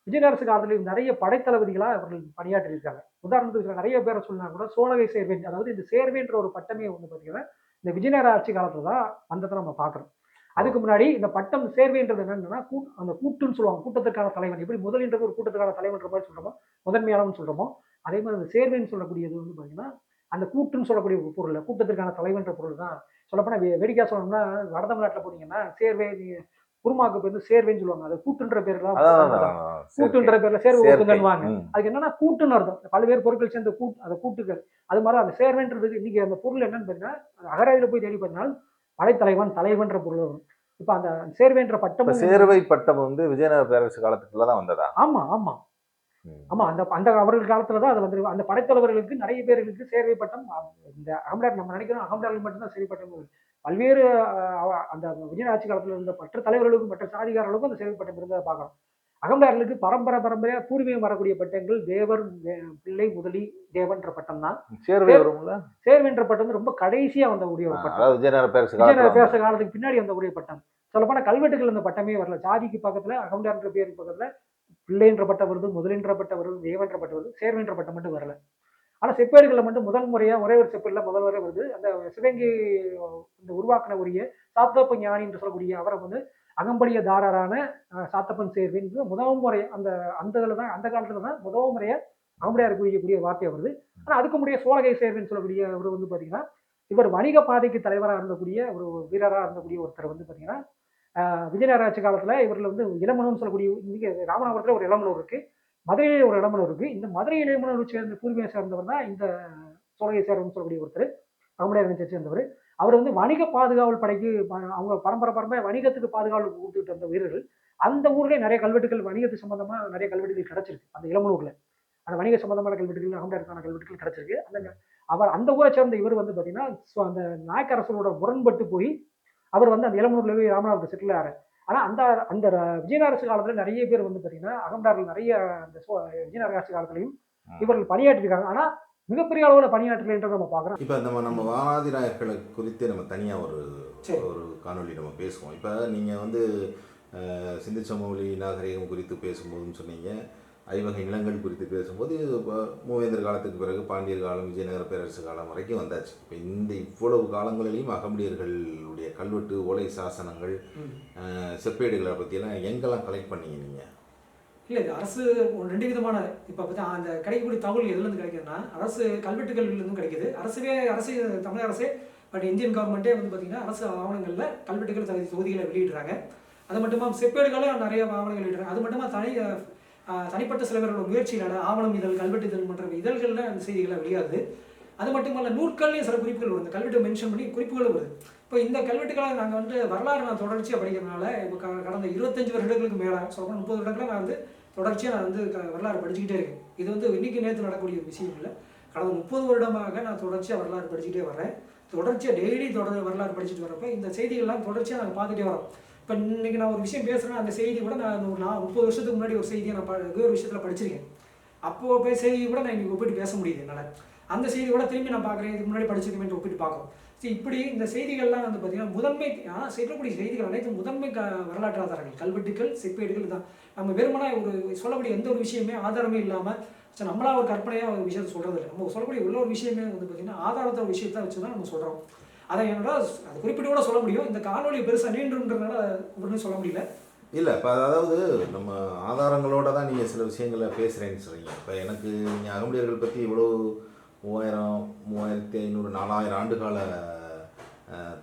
Speaker 3: விஜயநரசு காலத்துல நிறைய படைத்தளபதிகளா அவர்கள் பணியாற்றி இருக்காங்க உதாரணத்துக்கு நிறைய பேரை சொன்னா கூட சோழகை சேர்வேன் அதாவது இந்த சேர்வேன்ற ஒரு பட்டமே வந்து பாத்தீங்கன்னா இந்த விஜயநகர ஆட்சி காலத்தில் தான் வந்ததை நம்ம பார்க்குறோம். அதுக்கு முன்னாடி இந்த பட்டம் சேர்வைன்றது என்னன்னா கூ- அந்த கூட்டுன்னு சொல்லுவாங்க. கூட்டத்துக்கான தலைவன். எப்படி முதலின்றது ஒரு கூட்டத்துக்கான தலைவன்ற மாதிரி சொல்கிறோமோ முதன்மையானவன் சொல்கிறோமோ அதே மாதிரி அந்த சேர்வைன்னு சொல்லக்கூடியது வந்து பார்த்தீங்கன்னா அந்த கூட்டுன்னு சொல்லக்கூடிய ஒரு பொருள் கூட்டத்திற்கான தலைவன்ற பொருள் தான். சொல்லப்போனால் வே- சொல்லணும்னா வட தமிழ்நாட்டில் போனீங்கன்னா சேர்வை குருமாக்கு வந்து சேர்வைன்னு சொல்லுவாங்க. அது கூட்டுன்ற
Speaker 2: அதான்.
Speaker 3: கூட்டுன்ற பேர்ல சேர்வை. ஒத்துங்கன்னுவாங்க அதுக்கு என்னன்னா கூட்டுன்னு அர்த்தம். பல்வேறு பொருட்கள் சேர்ந்த கூட்டு அந்த கூட்டுகள். அது மாதிரி அந்த சேர்வைன்றது இன்னைக்கு அந்த பொருள் என்னன்னு பார்த்தீங்கன்னா அகராதியில போய் தேடி பார்த்தீங்கன்னா படைத்தலைவன் தலைவன்ற பொருள் வரும். இப்போ அந்த சேர்வைன்ற பட்டம்
Speaker 2: சேர்வை பட்டம் வந்து விஜயநகர பேரரசு காலத்துக்குள்ள தான் வந்ததா?
Speaker 3: ஆமா ஆமா. ஆமா அந்த அந்த அவர்கள் காலத்துல தான் அது வந்து அந்த படைத்தலைவர்களுக்கு நிறைய பேர்களுக்கு சேர்வை பட்டம் இந்த அகமடார் நம்ம நினைக்கிறோம் அகமடாருக்கு மட்டும்தான் சேர்வை பட்டம். பல்வேறு அந்த விஜய ஆட்சி காலத்துல இருந்த மற்ற தலைவர்களுக்கும் மற்ற சாதிகாரர்களுக்கும் அந்த சேர்வை பட்டம் இருந்ததை பார்க்கறோம். அகம்டார்களுக்கு பரம்பரை பரம்பரையா பூர்வீகம் வரக்கூடிய பட்டங்கள் தேவர் பிள்ளை முதலி தேவன்ற பட்டம் தான்.
Speaker 2: சேர்வை வரும்ல?
Speaker 3: சேர்வென்ற பட்டம் வந்து ரொம்ப கடைசியா வந்தக்கூடிய ஒரு பட்டம்.
Speaker 2: விஜயநகர
Speaker 3: பேச காலத்துக்கு பின்னாடி வந்தக்கூடிய பட்டம். சொல்லப்போனால் கல்வெட்டுகள் இந்த பட்டமே வரல. சாதிக்கு பக்கத்துல அகம்டார்ன்ற பேருக்கு பக்கத்துல பிள்ளைன்ற பட்டம் வருது முதலின்ற பட்டம் வருது தேவன்ற பட்டம் வருது சேர்வென்ற பட்டம் மட்டும் வரல. ஆனால் செப்பேடுகளில் மட்டும் முதல் முறையாக ஒரே ஒரு செப்பேடில் முதல் முறை வருது அந்த சிவங்கி இந்த உருவாக்கின உரிய சாத்தப்ப ஞானி என்று சொல்லக்கூடிய அவரை வந்து அகம்படிய தாரரான சாத்தப்பன் சேர்வின் முதல் முறை அந்த அந்த இதில் தான் அந்த காலத்தில் தான் முதல் முறையாக அகம்படியார் குறிக்கக்கூடிய வார்த்தை வருது. ஆனால் அதுக்கு முடிய சோழகை சேர்வின்னு சொல்லக்கூடிய அவர் வந்து பார்த்தீங்கன்னா இவர் வணிக பாதைக்கு தலைவராக இருந்தக்கூடிய ஒரு வீரராக இருந்தக்கூடிய ஒருத்தர் வந்து பார்த்தீங்கன்னா விஜயநகராட்சி காலத்தில் இவரில் வந்து இளமனூர்னு சொல்லக்கூடிய இங்கே ராமநாதபுரத்தில் ஒரு இளமனூர் இருக்குது மதுரையிலே ஒரு இளமனூர் இருக்கு. இந்த மதுரை இளமனூர் சேர்ந்த பூர்வீகம் சேர்ந்தவர் தான் இந்த சோழகை சேர்வன் சொல்லக்கூடிய ஒருத்தர். அவங்களுடைய நினைச்சை சேர்ந்தவர். அவர் வந்து வணிக பாதுகாவல் படைக்கு ப- அவங்க பரம்பரை பரம்பரை வணிகத்துக்கு பாதுகாவல் கொடுத்துட்டு வந்த வீரர்கள். அந்த ஊர்லேயே நிறைய கல்வெட்டுகள் வணிகத்து சம்பந்தமாக நிறைய கல்வெட்டுகள் கிடைச்சிருக்கு. அந்த இளமனூரில். அந்த வணிக சம்பந்தமான கல்வெட்டுகள் அகம்டாருக்கான கல்வெட்டுகள் கிடச்சிருக்கு. அந்த அவர் அந்த ஊரை சேர்ந்த இவர் வந்து பார்த்தீங்கன்னா அந்த நாயக்கரசனோட முரண்பட்டு போய் அவர் வந்து அந்த இளமனூர்ல போய் ராமநாதபுரம் செட்டில் ஆகிறார் ஆனால் அந்த அந்த அரசு காலத்தில் நிறைய பேர் வந்து பார்த்தீங்கன்னா அகம்டாரில் நிறைய அந்த சோ- விஜயநகர அரசு காலத்திலையும் இவர்கள் பணியாற்றிருக்காங்க. ஆனால் மிகப்பெரிய அளவில் பணியாற்றலைன்றதை நம்ம பார்க்குறோம்
Speaker 2: இப்போ நம்ம நம்ம வானாதி நாயர்களை குறித்து நம்ம தனியாக ஒரு. ஒரு காணொளி நம்ம பேசுவோம். இப்போ நீங்கள் வந்து சிந்து சமவெளி நாகரிகம் குறித்து பேசும்போதுன்னு சொன்னீங்க. ஐவகை நிலங்கள் குறித்து பேசும்போது மூவேந்தர் காலத்துக்கு பிறகு பாண்டியர் காலம் விஜயநகர பேரரசு காலம் வரைக்கும் வந்தாச்சு. இப்போ இந்த இவ்வளவு காலங்களிலையும் அகமுடியர்களுடைய கல்வெட்டு ஓலை சாசனங்கள் செப்பேடுகளை பற்றியெல்லாம் எங்கெல்லாம் கலெக்ட் பண்ணீங்க நீங்கள்
Speaker 4: இல்லை இது அரசு ரெண்டு விதமான இப்போ பார்த்தா அந்த கிடைக்கக்கூடிய தகவல் எதுலேருந்து கிடைக்குதுன்னா அரசு கல்வெட்டுகள்லேருந்து கிடைக்குது. அரசுவே அரசு தமிழக அரசே பட் இந்தியன் கவர்மெண்ட்டே வந்து பார்த்தீங்கன்னா அரசு ஆவணங்களில் கல்வெட்டுகள் தகுதி தொகுதிகளை வெளியிடுறாங்க. அது மட்டுமா செப்பேடுகளும் நிறைய ஆவணங்கள் வெளியிடுறாங்க. அது மட்டுமா தனி தனிப்பட்ட சிலவர்களோட பேரோட ஆவணம் இதழ் கல்வெட்டு இதழ் மற்ற இதழ்களில் அந்த செய்திகளை வெளியாகுது. அது மட்டுமல்ல நூற்கள்லேயும் சில குறிப்புகள் வருது. இந்த கல்வெட்டு மென்ஷன் பண்ணி குறிப்புகளும் வருது. இப்போ இந்த கல்வெட்டுகளை நாங்கள் வந்து வரலாறு நான் தொடர்ச்சியாக படிக்கிறதுனால இப்போ கடந்த இருபத்தஞ்சு வருடங்களுக்கு மேலே சொல்ல முப்பது வருடங்களா நான் வந்து தொடர்ச்சியாக நான் வந்து வரலாறு படிச்சுக்கிட்டே இருக்கேன். இது வந்து இன்னைக்கு நேற்று நடக்கக்கூடிய விஷயம் இல்லை. கடந்த முப்பது வருடமாக நான் தொடர்ச்சியாக வரலாறு படிச்சுக்கிட்டே வரேன் தொடர்ச்சியாக டெய்லி தொடர் வரலாறு படிச்சுட்டு வரப்போ இந்த செய்திகள்லாம் தொடர்ச்சியாக நாங்கள் பார்த்துட்டே வரோம். இப்போ இன்னைக்கு நான் ஒரு விஷயம் பேசுகிறேன் அந்த செய்தி கூட நான் ஒரு நான் முப்பது வருஷத்துக்கு முன்னாடி ஒரு செய்தியை நான் ப- ஒரு விஷயத்தில் படிச்சிருக்கேன். அப்போ போய் செய்தி கூட நான் இன்றைக்கி ஒப்பிட்டு பேச முடியுது என்னால். அந்த செய்தி கூட திரும்பி நான் பார்க்குறேன் இதுக்கு முன்னாடி படிச்சிருக்கேன் ஒப்பிட்டு பார்க்குறோம் ஸோ இப்படி இந்த செய்திகள்லாம் வந்து பார்த்தீங்கன்னா முதன்மை ஆனால் சொல்லக்கூடிய செய்திகள் அனைத்து முதன்மை க வரலாற்று ஆதாரங்கள். கல்வெட்டுகள் செப்பேடுகள் தான் நம்ம வெறுமனா ஒரு சொல்லக்கூடிய எந்த ஒரு விஷயமே ஆதாரமே இல்லாமல் ஸோ நம்மளா ஒரு கற்பனையாக ஒரு விஷயத்தை சொல்கிறது இல்லை நம்ம சொல்லக்கூடிய உள்ள ஒரு விஷயமே வந்து பார்த்தீங்கன்னா ஆதாரத்தை ஒரு விஷயத்தை வச்சு தான் நம்ம சொல்கிறோம் அதை என்னடா அது குறிப்பிட்டு கூட சொல்ல முடியும். இந்த காணொலி பெருசாக நீண்டுன்றதுனால ஒன்றும் சொல்ல முடியல.
Speaker 2: இல்லை இப்போ அதாவது நம்ம ஆதாரங்களோட தான் நீங்கள் சில விஷயங்களை பேசுகிறேன்னு சொல்றீங்க. இப்போ எனக்கு நீங்கள் அகமுடியர்கள் பற்றி இவ்வளோ மூவாயிரம் மூவாயிரத்தி ஐநூறு நாலாயிரம் ஆண்டுகால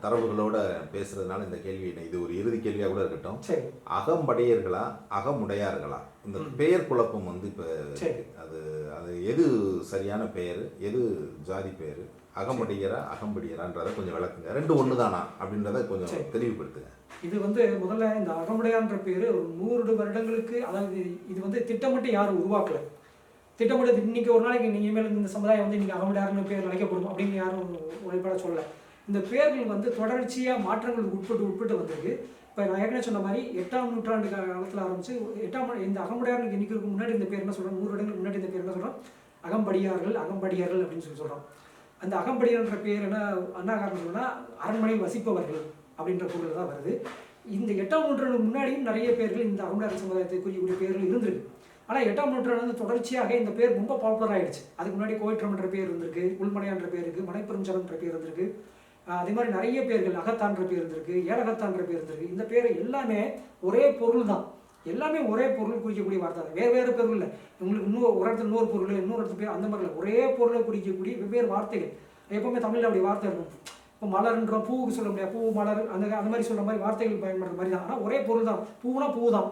Speaker 2: தரவுகளோட பேசுறதுனால இந்த கேள்வி என்ன- இது ஒரு இறுதி கேள்வியாக கூட இருக்கட்டும். அகம்படையர்களா அகமுடையார்களா? இந்த. பெயர் குழப்பம் வந்து இப்போ அது அது எது சரியான பெயர்? எது ஜாதி பெயர்? அகமுடையரா அகம்படியரான்றதை கொஞ்சம் விளக்குங்க. ரெண்டு ஒன்று தானா அப்படின்றத கொஞ்சம். தெளிவுபடுத்துங்க.
Speaker 4: இது வந்து முதல்ல இந்த அகமுடையான்ற பேர் ஒரு நூறு வருடங்களுக்கு அதாவது இது வந்து திட்டமிட்டு யாரும் உருவாக்கல. திட்டமிட்டு இன்னைக்கு ஒரு நாளைக்கு நீங்கள் மேலே இந்த சமுதாயம் வந்து இன்னைக்கு அகமுடையார்னு பேர் அழைக்கப்படும் அப்படின்னு யாரும் உழைப்பட சொல்லல. இந்த பேர்கள் வந்து தொடர்ச்சியாக மாற்றங்களுக்கு உட்பட்டு உட்பட்டு வந்திருக்கு. இப்போ நான் ஏற்கனவே சொன்ன மாதிரி எட்டாம் நூற்றாண்டு காலத்தில் ஆரம்பிச்சு எட்டாம் இந்த அகமுடையாருக்கு இன்னைக்கு முன்னாடி இந்த பேர் என்ன சொல்கிறோம் நூறு இடங்களுக்கு முன்னாடி இந்த பேர் என்ன சொல்கிறோம் அகம்படியார்கள் அகம்படியார்கள் அப்படின்னு சொல்லி சொல்கிறோம் அந்த அகம்படியன்ற பேர் என்ன என்ன காரணம் அரண்மனையில் வசிப்பவர்கள் அப்படின்ற பொருள் தான் வருது. இந்த எட்டாம் நூற்றாண்டு முன்னாடியும் நிறைய பேர்கள் இந்த அகமுடையார் சமுதாயத்தை குறிக்கக்கூடிய பேர்கள் இருந்திருக்கு. ஆனால் எட்டாம் நூற்றாண்டு வந்து தொடர்ச்சியாக இந்த பேர் ரொம்ப பாப்புலர் ஆயிடுச்சு. அதுக்கு முன்னாடி கோயிற்றம்ன்ற பேர் இருந்திருக்கு உள்மனையான்ற பேர் இருக்கு பேர் இருந்திருக்கு. அதே மாதிரி நிறைய பேர்கள் அகத்தான்ற பேர் இருந்திருக்கு ஏலகத்தான்ற பேர் இருந்திருக்கு. இந்த பேர் எல்லாமே ஒரே பொருள் தான். எல்லாமே ஒரே பொருள் குறிக்கக்கூடிய வார்த்தை தான் வேறு வேறு பொருள் இல்லை. உங்களுக்கு இன்னொரு ஒரு இடத்துல இன்னொரு பொருள் இன்னொரு இடத்துல பேர் அந்த மாதிரி ஒரே பொருளை குறிக்கக்கூடிய வெவ்வேறு வார்த்தைகள். எப்பவுமே தமிழில் அப்படி வார்த்தை இருக்கும். இப்போ மலர்ன்றோம் பூவுக்கு சொல்ல முடியாது. பூ மலர் அந்த அந்த மாதிரி சொல்கிற மாதிரி வார்த்தைகள் பயன்படுற மாதிரி தான். ஆனால் ஒரே பொருள் தான். பூனா பூ தான்.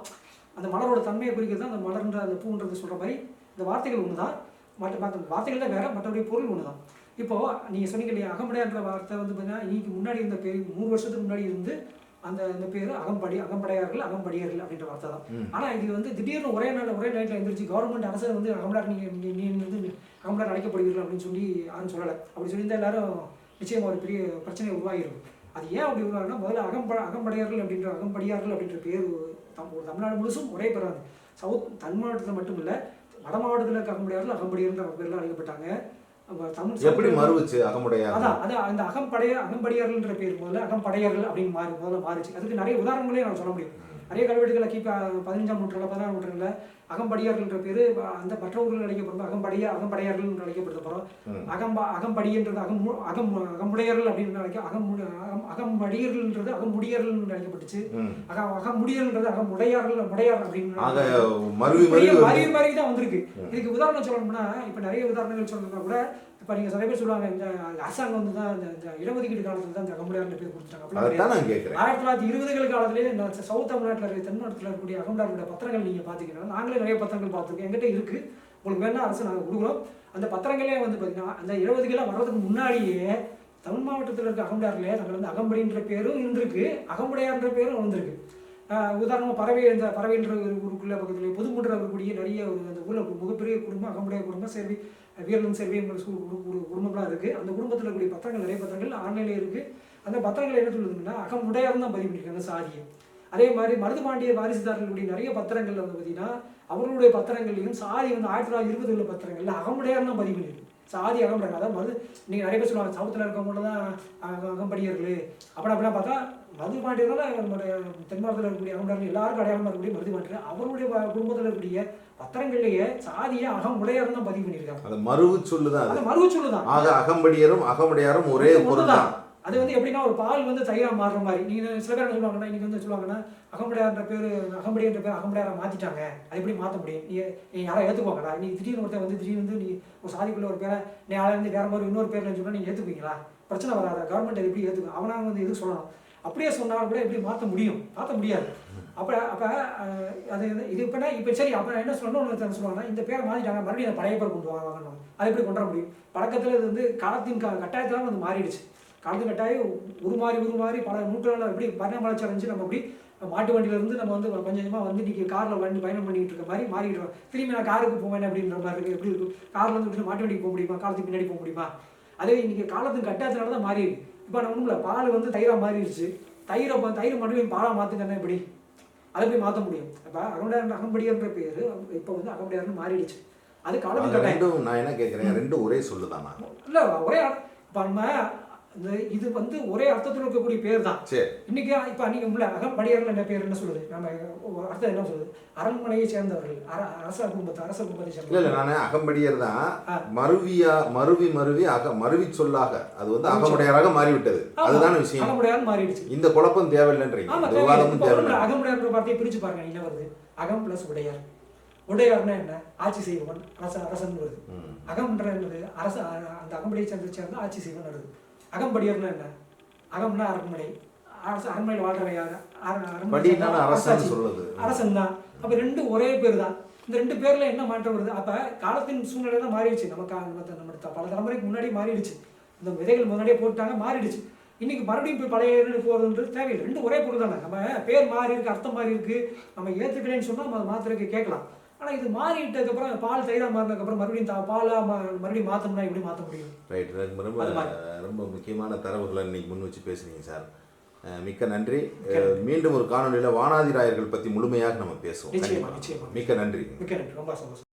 Speaker 4: அந்த மலரோட தன்மையை குறிக்கிறது தான் அந்த மலர்ன்ற அந்த பூன்றது சொல்கிற மாதிரி இந்த வார்த்தைகள் ஒன்று தான். மற்ற மற்ற வார்த்தைகள் தான் வேறு மற்றபடி பொருள் ஒன்று தான். இப்போ நீங்கள் சொன்னீங்க இல்லையா அகமடையான்ற வார்த்தை வந்து பார்த்தீங்கன்னா இன்னைக்கு முன்னாடி இருந்த பேர் மூணு வருஷத்துக்கு முன்னாடி இருந்து அந்த அந்த பேர் அகம்படி அகம்படையார்கள் அகம்படியர்கள் அப்படின்ற வார்த்தை தான். ஆனால் இது வந்து திடீர்னு ஒரே நாள் ஒரே நைட்டில் எழுந்திரிச்சு கவர்மெண்ட் அரசு வந்து அகம்படார் நீங்கள் நீ வந்து அகம்படார் அழைக்கப்படுவீர்கள் அப்படின்னு சொல்லி யாரும் சொல்லலை. அப்படி சொல்லியிருந்தா எல்லாரும் நிச்சயமா ஒரு பெரிய பிரச்சனை உருவாகிருக்கும் அது ஏன் அப்படி உருவாகுனா முதல்ல அகம்ப அகம்படையார்கள் அப்படின்ற அகம்படியார்கள் அப்படின்ற பேர் தம் ஒரு தமிழ்நாடு முழுசும் ஒரே பேர் சவுத் தென் மாவட்டத்தில் மட்டும் இல்லை வட மாவட்டத்தில் இருக்க அகம்படியார்கள் அகம்படியர்ன்ற பேர்லாம் அழைக்கப்பட்டாங்க தமிழ்
Speaker 2: எப்படி மறுவுச்சு அகமுடையார்
Speaker 4: அதான் அதான் அந்த அகம்படைய அகம்படியார்கள்ன்ற பேர் முதல்ல அகம்படையர்கள் அப்படின்னு மாறி முதல்ல மாறிச்சு. அதுக்கு நிறைய உதாரணங்களே நான் சொல்ல முடியும். நிறைய கல்வெட்டுகளை கிபி பதினஞ்சாம் நூற்றாண்டு பதினாறாம் நூற்றாண்டுல அகம்படியார்கள்ன்ற பேரு அந்த மற்ற ஊர்கள் அழைக்கப்படும் அகம்படிய அகம்படையார்கள் என்று அழைக்கப்படுத்த போறோம்
Speaker 2: ம்.
Speaker 4: அகம்ப அகம்படின்றது அகம் அகம் அகமுடையர்கள் அப்படின்னு அழைக்க அகம் அகம் அகம்படியர்கள்ன்றது அகமுடியர்கள் என்று அழைக்கப்பட்டுச்சு
Speaker 2: ம்.
Speaker 4: அக அகமுடியல்ன்றது அகமுடையார்கள் முடையார் அப்படின்னு
Speaker 2: ஆக மருவி
Speaker 4: இப்படியே
Speaker 2: மருவி
Speaker 4: மாறி
Speaker 2: வருது.
Speaker 4: மாறி தான் வந்திருக்கு இதுக்கு உதாரணம் சொல்லணும்னா இப்ப நிறைய உதாரணங்கள் சொல்லணும்னா கூட இப்ப நீங்க நிறைய பேர் சொல்லுவாங்க இந்த அரசாங்கம் வந்து தான் இந்த இடஒதுக்கீடு காலத்துல தான் இந்த அகமுடையார்ன்ற பேர்
Speaker 2: கேட்கிறேன்.
Speaker 4: ஆயிரத்தி தொள்ளாயிரத்தி இருபதுகள் காலத்திலேயே இந்த சவுத் தமிழ்நாட்டில் இருக்க தென்மாவட்டத்தில் இருக்கக்கூடிய அகமுடையாரோட பத்திரங்கள் நீங்க பாத்தீங்கன்னா நாங்களே நிறைய பத்திரங்கள் பார்த்துருக்கோம். எங்கிட்ட இருக்கு. உங்களுக்கு வேணா அரசு நாங்கள் கொடுக்குறோம். அந்த பத்திரங்களே வந்து பார்த்தீங்கன்னா அந்த இருபதுகளாம் வர்றதுக்கு முன்னாடியே தமிழ் மாவட்டத்தில் இருக்க அகமுடையார்களே நாங்கள் வந்து அகம்படின்ற பேரும் இருந்திருக்கு. அகமுடையார்ன்ற பேரும் வந்திருக்கு. ஆஹ் உதாரணமா பறவை இந்த பறவைன்ற ஒரு ஊருக்குள்ள பக்கத்துல புதுமுன்ற இருக்கக்கூடிய நிறைய அந்த ஊர்ல மிகப்பெரிய குடும்பம் அகமுடைய குடும்பம் சேர்வி வீரலும் ஒரு குடும்பம்லாம் இருக்குது அந்த குடும்பத்தில் இருக்கக்கூடிய பத்திரங்கள் நிறைய பத்திரங்கள் ஆன்லைனில் இருக்குது அந்த பத்திரங்கள் என்ன சொல்லுதுங்கன்னா அகமுடையார் தான் பதிவு பண்ணியிருக்காங்க சாதியை. அதே மாதிரி மருதுபாண்டிய வாரிசுதாரர்களுடைய நிறைய பத்திரங்கள் வந்து பார்த்தீங்கன்னா அவர்களுடைய பத்திரங்களையும் சாதி வந்து ஆயிரத்தி தொள்ளாயிரத்தி இருபது உள்ள பத்திரங்கள்ல அகமுடையார் தான் பதிவு பண்ணியிருக்கு சாதி அகமுடையார் அதாவது மருது நீங்கள் நிறைய பேர் சொல்லுவாங்க சவுத்தில் இருக்கவங்க தான் அகம்படியர்கள். அப்படி அப்படிலாம் பார்த்தா மருதுபாண்டியர் தான் நம்மளுடைய தென் மாவட்டத்தில் இருக்கக்கூடிய அகமுடையார் எல்லாருக்கும் அடையாளமா இருக்கக்கூடிய மருதுபாண்டியர் அவருடைய வ- குடும்பத்தில் இருக்கக்கூடிய பத்திரங்கள்லயே சாதியை அகமுடையார் தான் பதிவு பண்ணியிருக்காங்க.
Speaker 2: அந்த மறுவு சொல்லுதான் அது.
Speaker 4: அது மறுவு சொல்லுதான்.
Speaker 2: ஆக அகம்படியரும் அகமுடையாரும் ஒரே பொருள் தான்.
Speaker 4: அது வந்து எப்படின்னா ஒரு பால் வந்து தயிரா மாறுற மாதிரி. நீங்க சில பேர் என்ன சொல்லுவாங்கன்னா இன்னைக்கு வந்து சொல்லுவாங்கன்னா அகம்படியார்ன்ற பேர் அகம்படியார்ன்ற பேர் அகம்படியாரா மாத்திட்டாங்க. அது எப்படி மாத்த முடியும்? நீ யாரும் ஏத்துக்குவாங்களா நீ திடீர்னு ஒருத்தன் வந்து திடீர்னு வந்து நீ ஒரு சாதிக்குள்ள ஒரு பேரை நீ யாரை வந்து வேற மாதிரி இன்னொரு பேர்ல சொன்னா நீங்க ஏத்துக்குவீங்களா? பிரச்சனை வராத? கவர்மெண்ட் அது எப்படி ஏத்துக்கும்? அவனா வந்து எது சொல்லணும்? அப்படியே சொன்னாலும் கூட எப்படி மாற்ற முடியும்? மாற்ற முடியாது. அப்போ அப்போ அது இது- இப்போனா இப்போ சரி அப்போ என்ன சொல்லணும்னு ஒருத்தர் சொல்லுவாங்கன்னா இந்த பேரை மாத்திட்டாங்க மறுபடியும் அந்த பழைய பேர் கொண்டு வாங்க அது எப்படி கொண்டு வர முடியும்? பழக்கத்தில் இது வந்து காலத்தின் க- கட்டாயத்தால வந்து மாறிடுச்சு. காலத்து கட்டாயம் உருமாறி உருமாறி பல நூற்றாண்டு எப்படி பரிணாம வளர்ச்சி அடைஞ்சு நம்ம அப்படி மாட்டு வண்டியில இருந்து நம்ம வந்து கொஞ்சம் கொஞ்சமாக வந்து இன்றைக்கி காரில் வந்து பயணம் பண்ணிக்கிட்டு இருக்க மாதிரி மாறிக்கிட்டு இருக்கோம். திரும்பி நான் காருக்கு போவேன் அப்படின்ற மாதிரி இருக்குது எப்படி இருக்கும்? கார்லேருந்து மாட்டு வண்டிக்கு போக முடியுமா? காலத்துக்கு பின்னாடி போக முடியுமா? அதே இன்றைக்கி காலத்தின் கட்டாயத்தினால தான் மாறி இருக்கு இப்போ நான் இல்ல பால் வந்து தயிரா மாறிடுச்சு தயிரை தயிர் மறுபடியும் பாலா மாத்துங்கன்னா எப்படி அதை எப்படி மாத்த முடியும். அப்ப அகமுடையார் அகம்படியார்ன்ற பேரு இப்போ வந்து அகமுடையார்னு மாறிடுச்சு. அது
Speaker 2: ரெண்டும் நான் என்ன கேட்கிறேன் ரெண்டும் ஒரே சொல்லுதானா?
Speaker 4: இல்ல ஒரே இப்ப நம்ம இது வந்து ஒரே அர்த்தத்தில் இருக்கக்கூடிய பேர் தான் இன்னைக்கு இப்ப நீங்க உள்ள அகம்படியார்கள் என்ன பேர் என்ன சொல்லுது? நம்ம அர்த்தம் என்ன சொல்லுது? அரண்மனையை சேர்ந்தவர்கள் அர- அரச குடும்பத்தை அரச குடும்பத்தை
Speaker 2: இல்ல இல்ல நானே அகம்படியர் தான். மருவியா மருவி மருவி அக மருவி சொல்லாக. அது வந்து அகமுடையராக மாறிவிட்டது. அதுதான விஷயம்.
Speaker 4: அகமுடையார் மாறிடுச்சு.
Speaker 2: இந்த குழப்பம் தேவையில்லைன்றீங்க. விவாதமும் தேவையில்லை.
Speaker 4: அகமுடையார்ன்ற வார்த்தையை பிரிச்சு பாருங்க என்ன வருது. அகம் பிளஸ் உடையார். உடையார்னா என்ன? ஆட்சி செய்வன் அரச அரசன் வருது. அகம்ன்ற என்னது? அரச அந்த அகம்படியை சேர்ந்து சேர்ந்து ஆட்சி செய்வன் வருது. அகம்படியர்னா என்ன? அகம்னா அரண்மனை. அரசு அரண்மனையில் வாழ்றவன் யாரு? அர- அரண்மனை
Speaker 2: படினால
Speaker 4: சேர்ந்தவன்
Speaker 2: அரசன்
Speaker 4: அரசாட்சி. அரசன் தான். அப்ப ரெண்டும் ஒரே பேர் தான். இந்த ரெண்டு பேர்ல என்ன மாற்றம் வருது? அப்ப காலத்தின் சூழ்நிலை தான் மாறிடுச்சு. நம்ம கா- நம்ம பல தலைமுறைக்கு முன்னாடி மாறிடுச்சு. இந்த விதைகள் முன்னாடியே போட்டாங்க மாறிடுச்சு. இன்னைக்கு மறுபடியும் போய் பழைய ஏறிட்டு போறதுன்றது தேவையில்லை. ரெண்டு ஒரே பொருள் தானே. நம்ம பேர் மாறி இருக்கு அர்த்தம் மாறி இருக்கு. நம்ம ஏத்துக்கலைன்னு சொன்னா நம்ம அதை மாத்திரக்கு கேட்கலாம். ஆனா இது மாறிட்டதுக்கு அப்புறம் பால் தயிரா மாறினதுக்கு அப்புறம் மறுபடியும் தா- பாலா மா- மறுபடியும் மாத்தணும்னா எப்படி மாத்த முடியும்?
Speaker 2: ரைட் ரொம்ப ரொம்ப முக்கியமான தரவுகளை இன்னைக்கு முன் வச்சு பேசுனீங்க சார். மிக்க நன்றி. மீண்டும் ஒரு காணொலியில் வானாதிராயர்கள் பற்றி முழுமையாக நம்ம பேசுவோம். மிக்க நன்றி.
Speaker 4: மிக்க நன்றி. ரொம்ப சந்தோஷம்.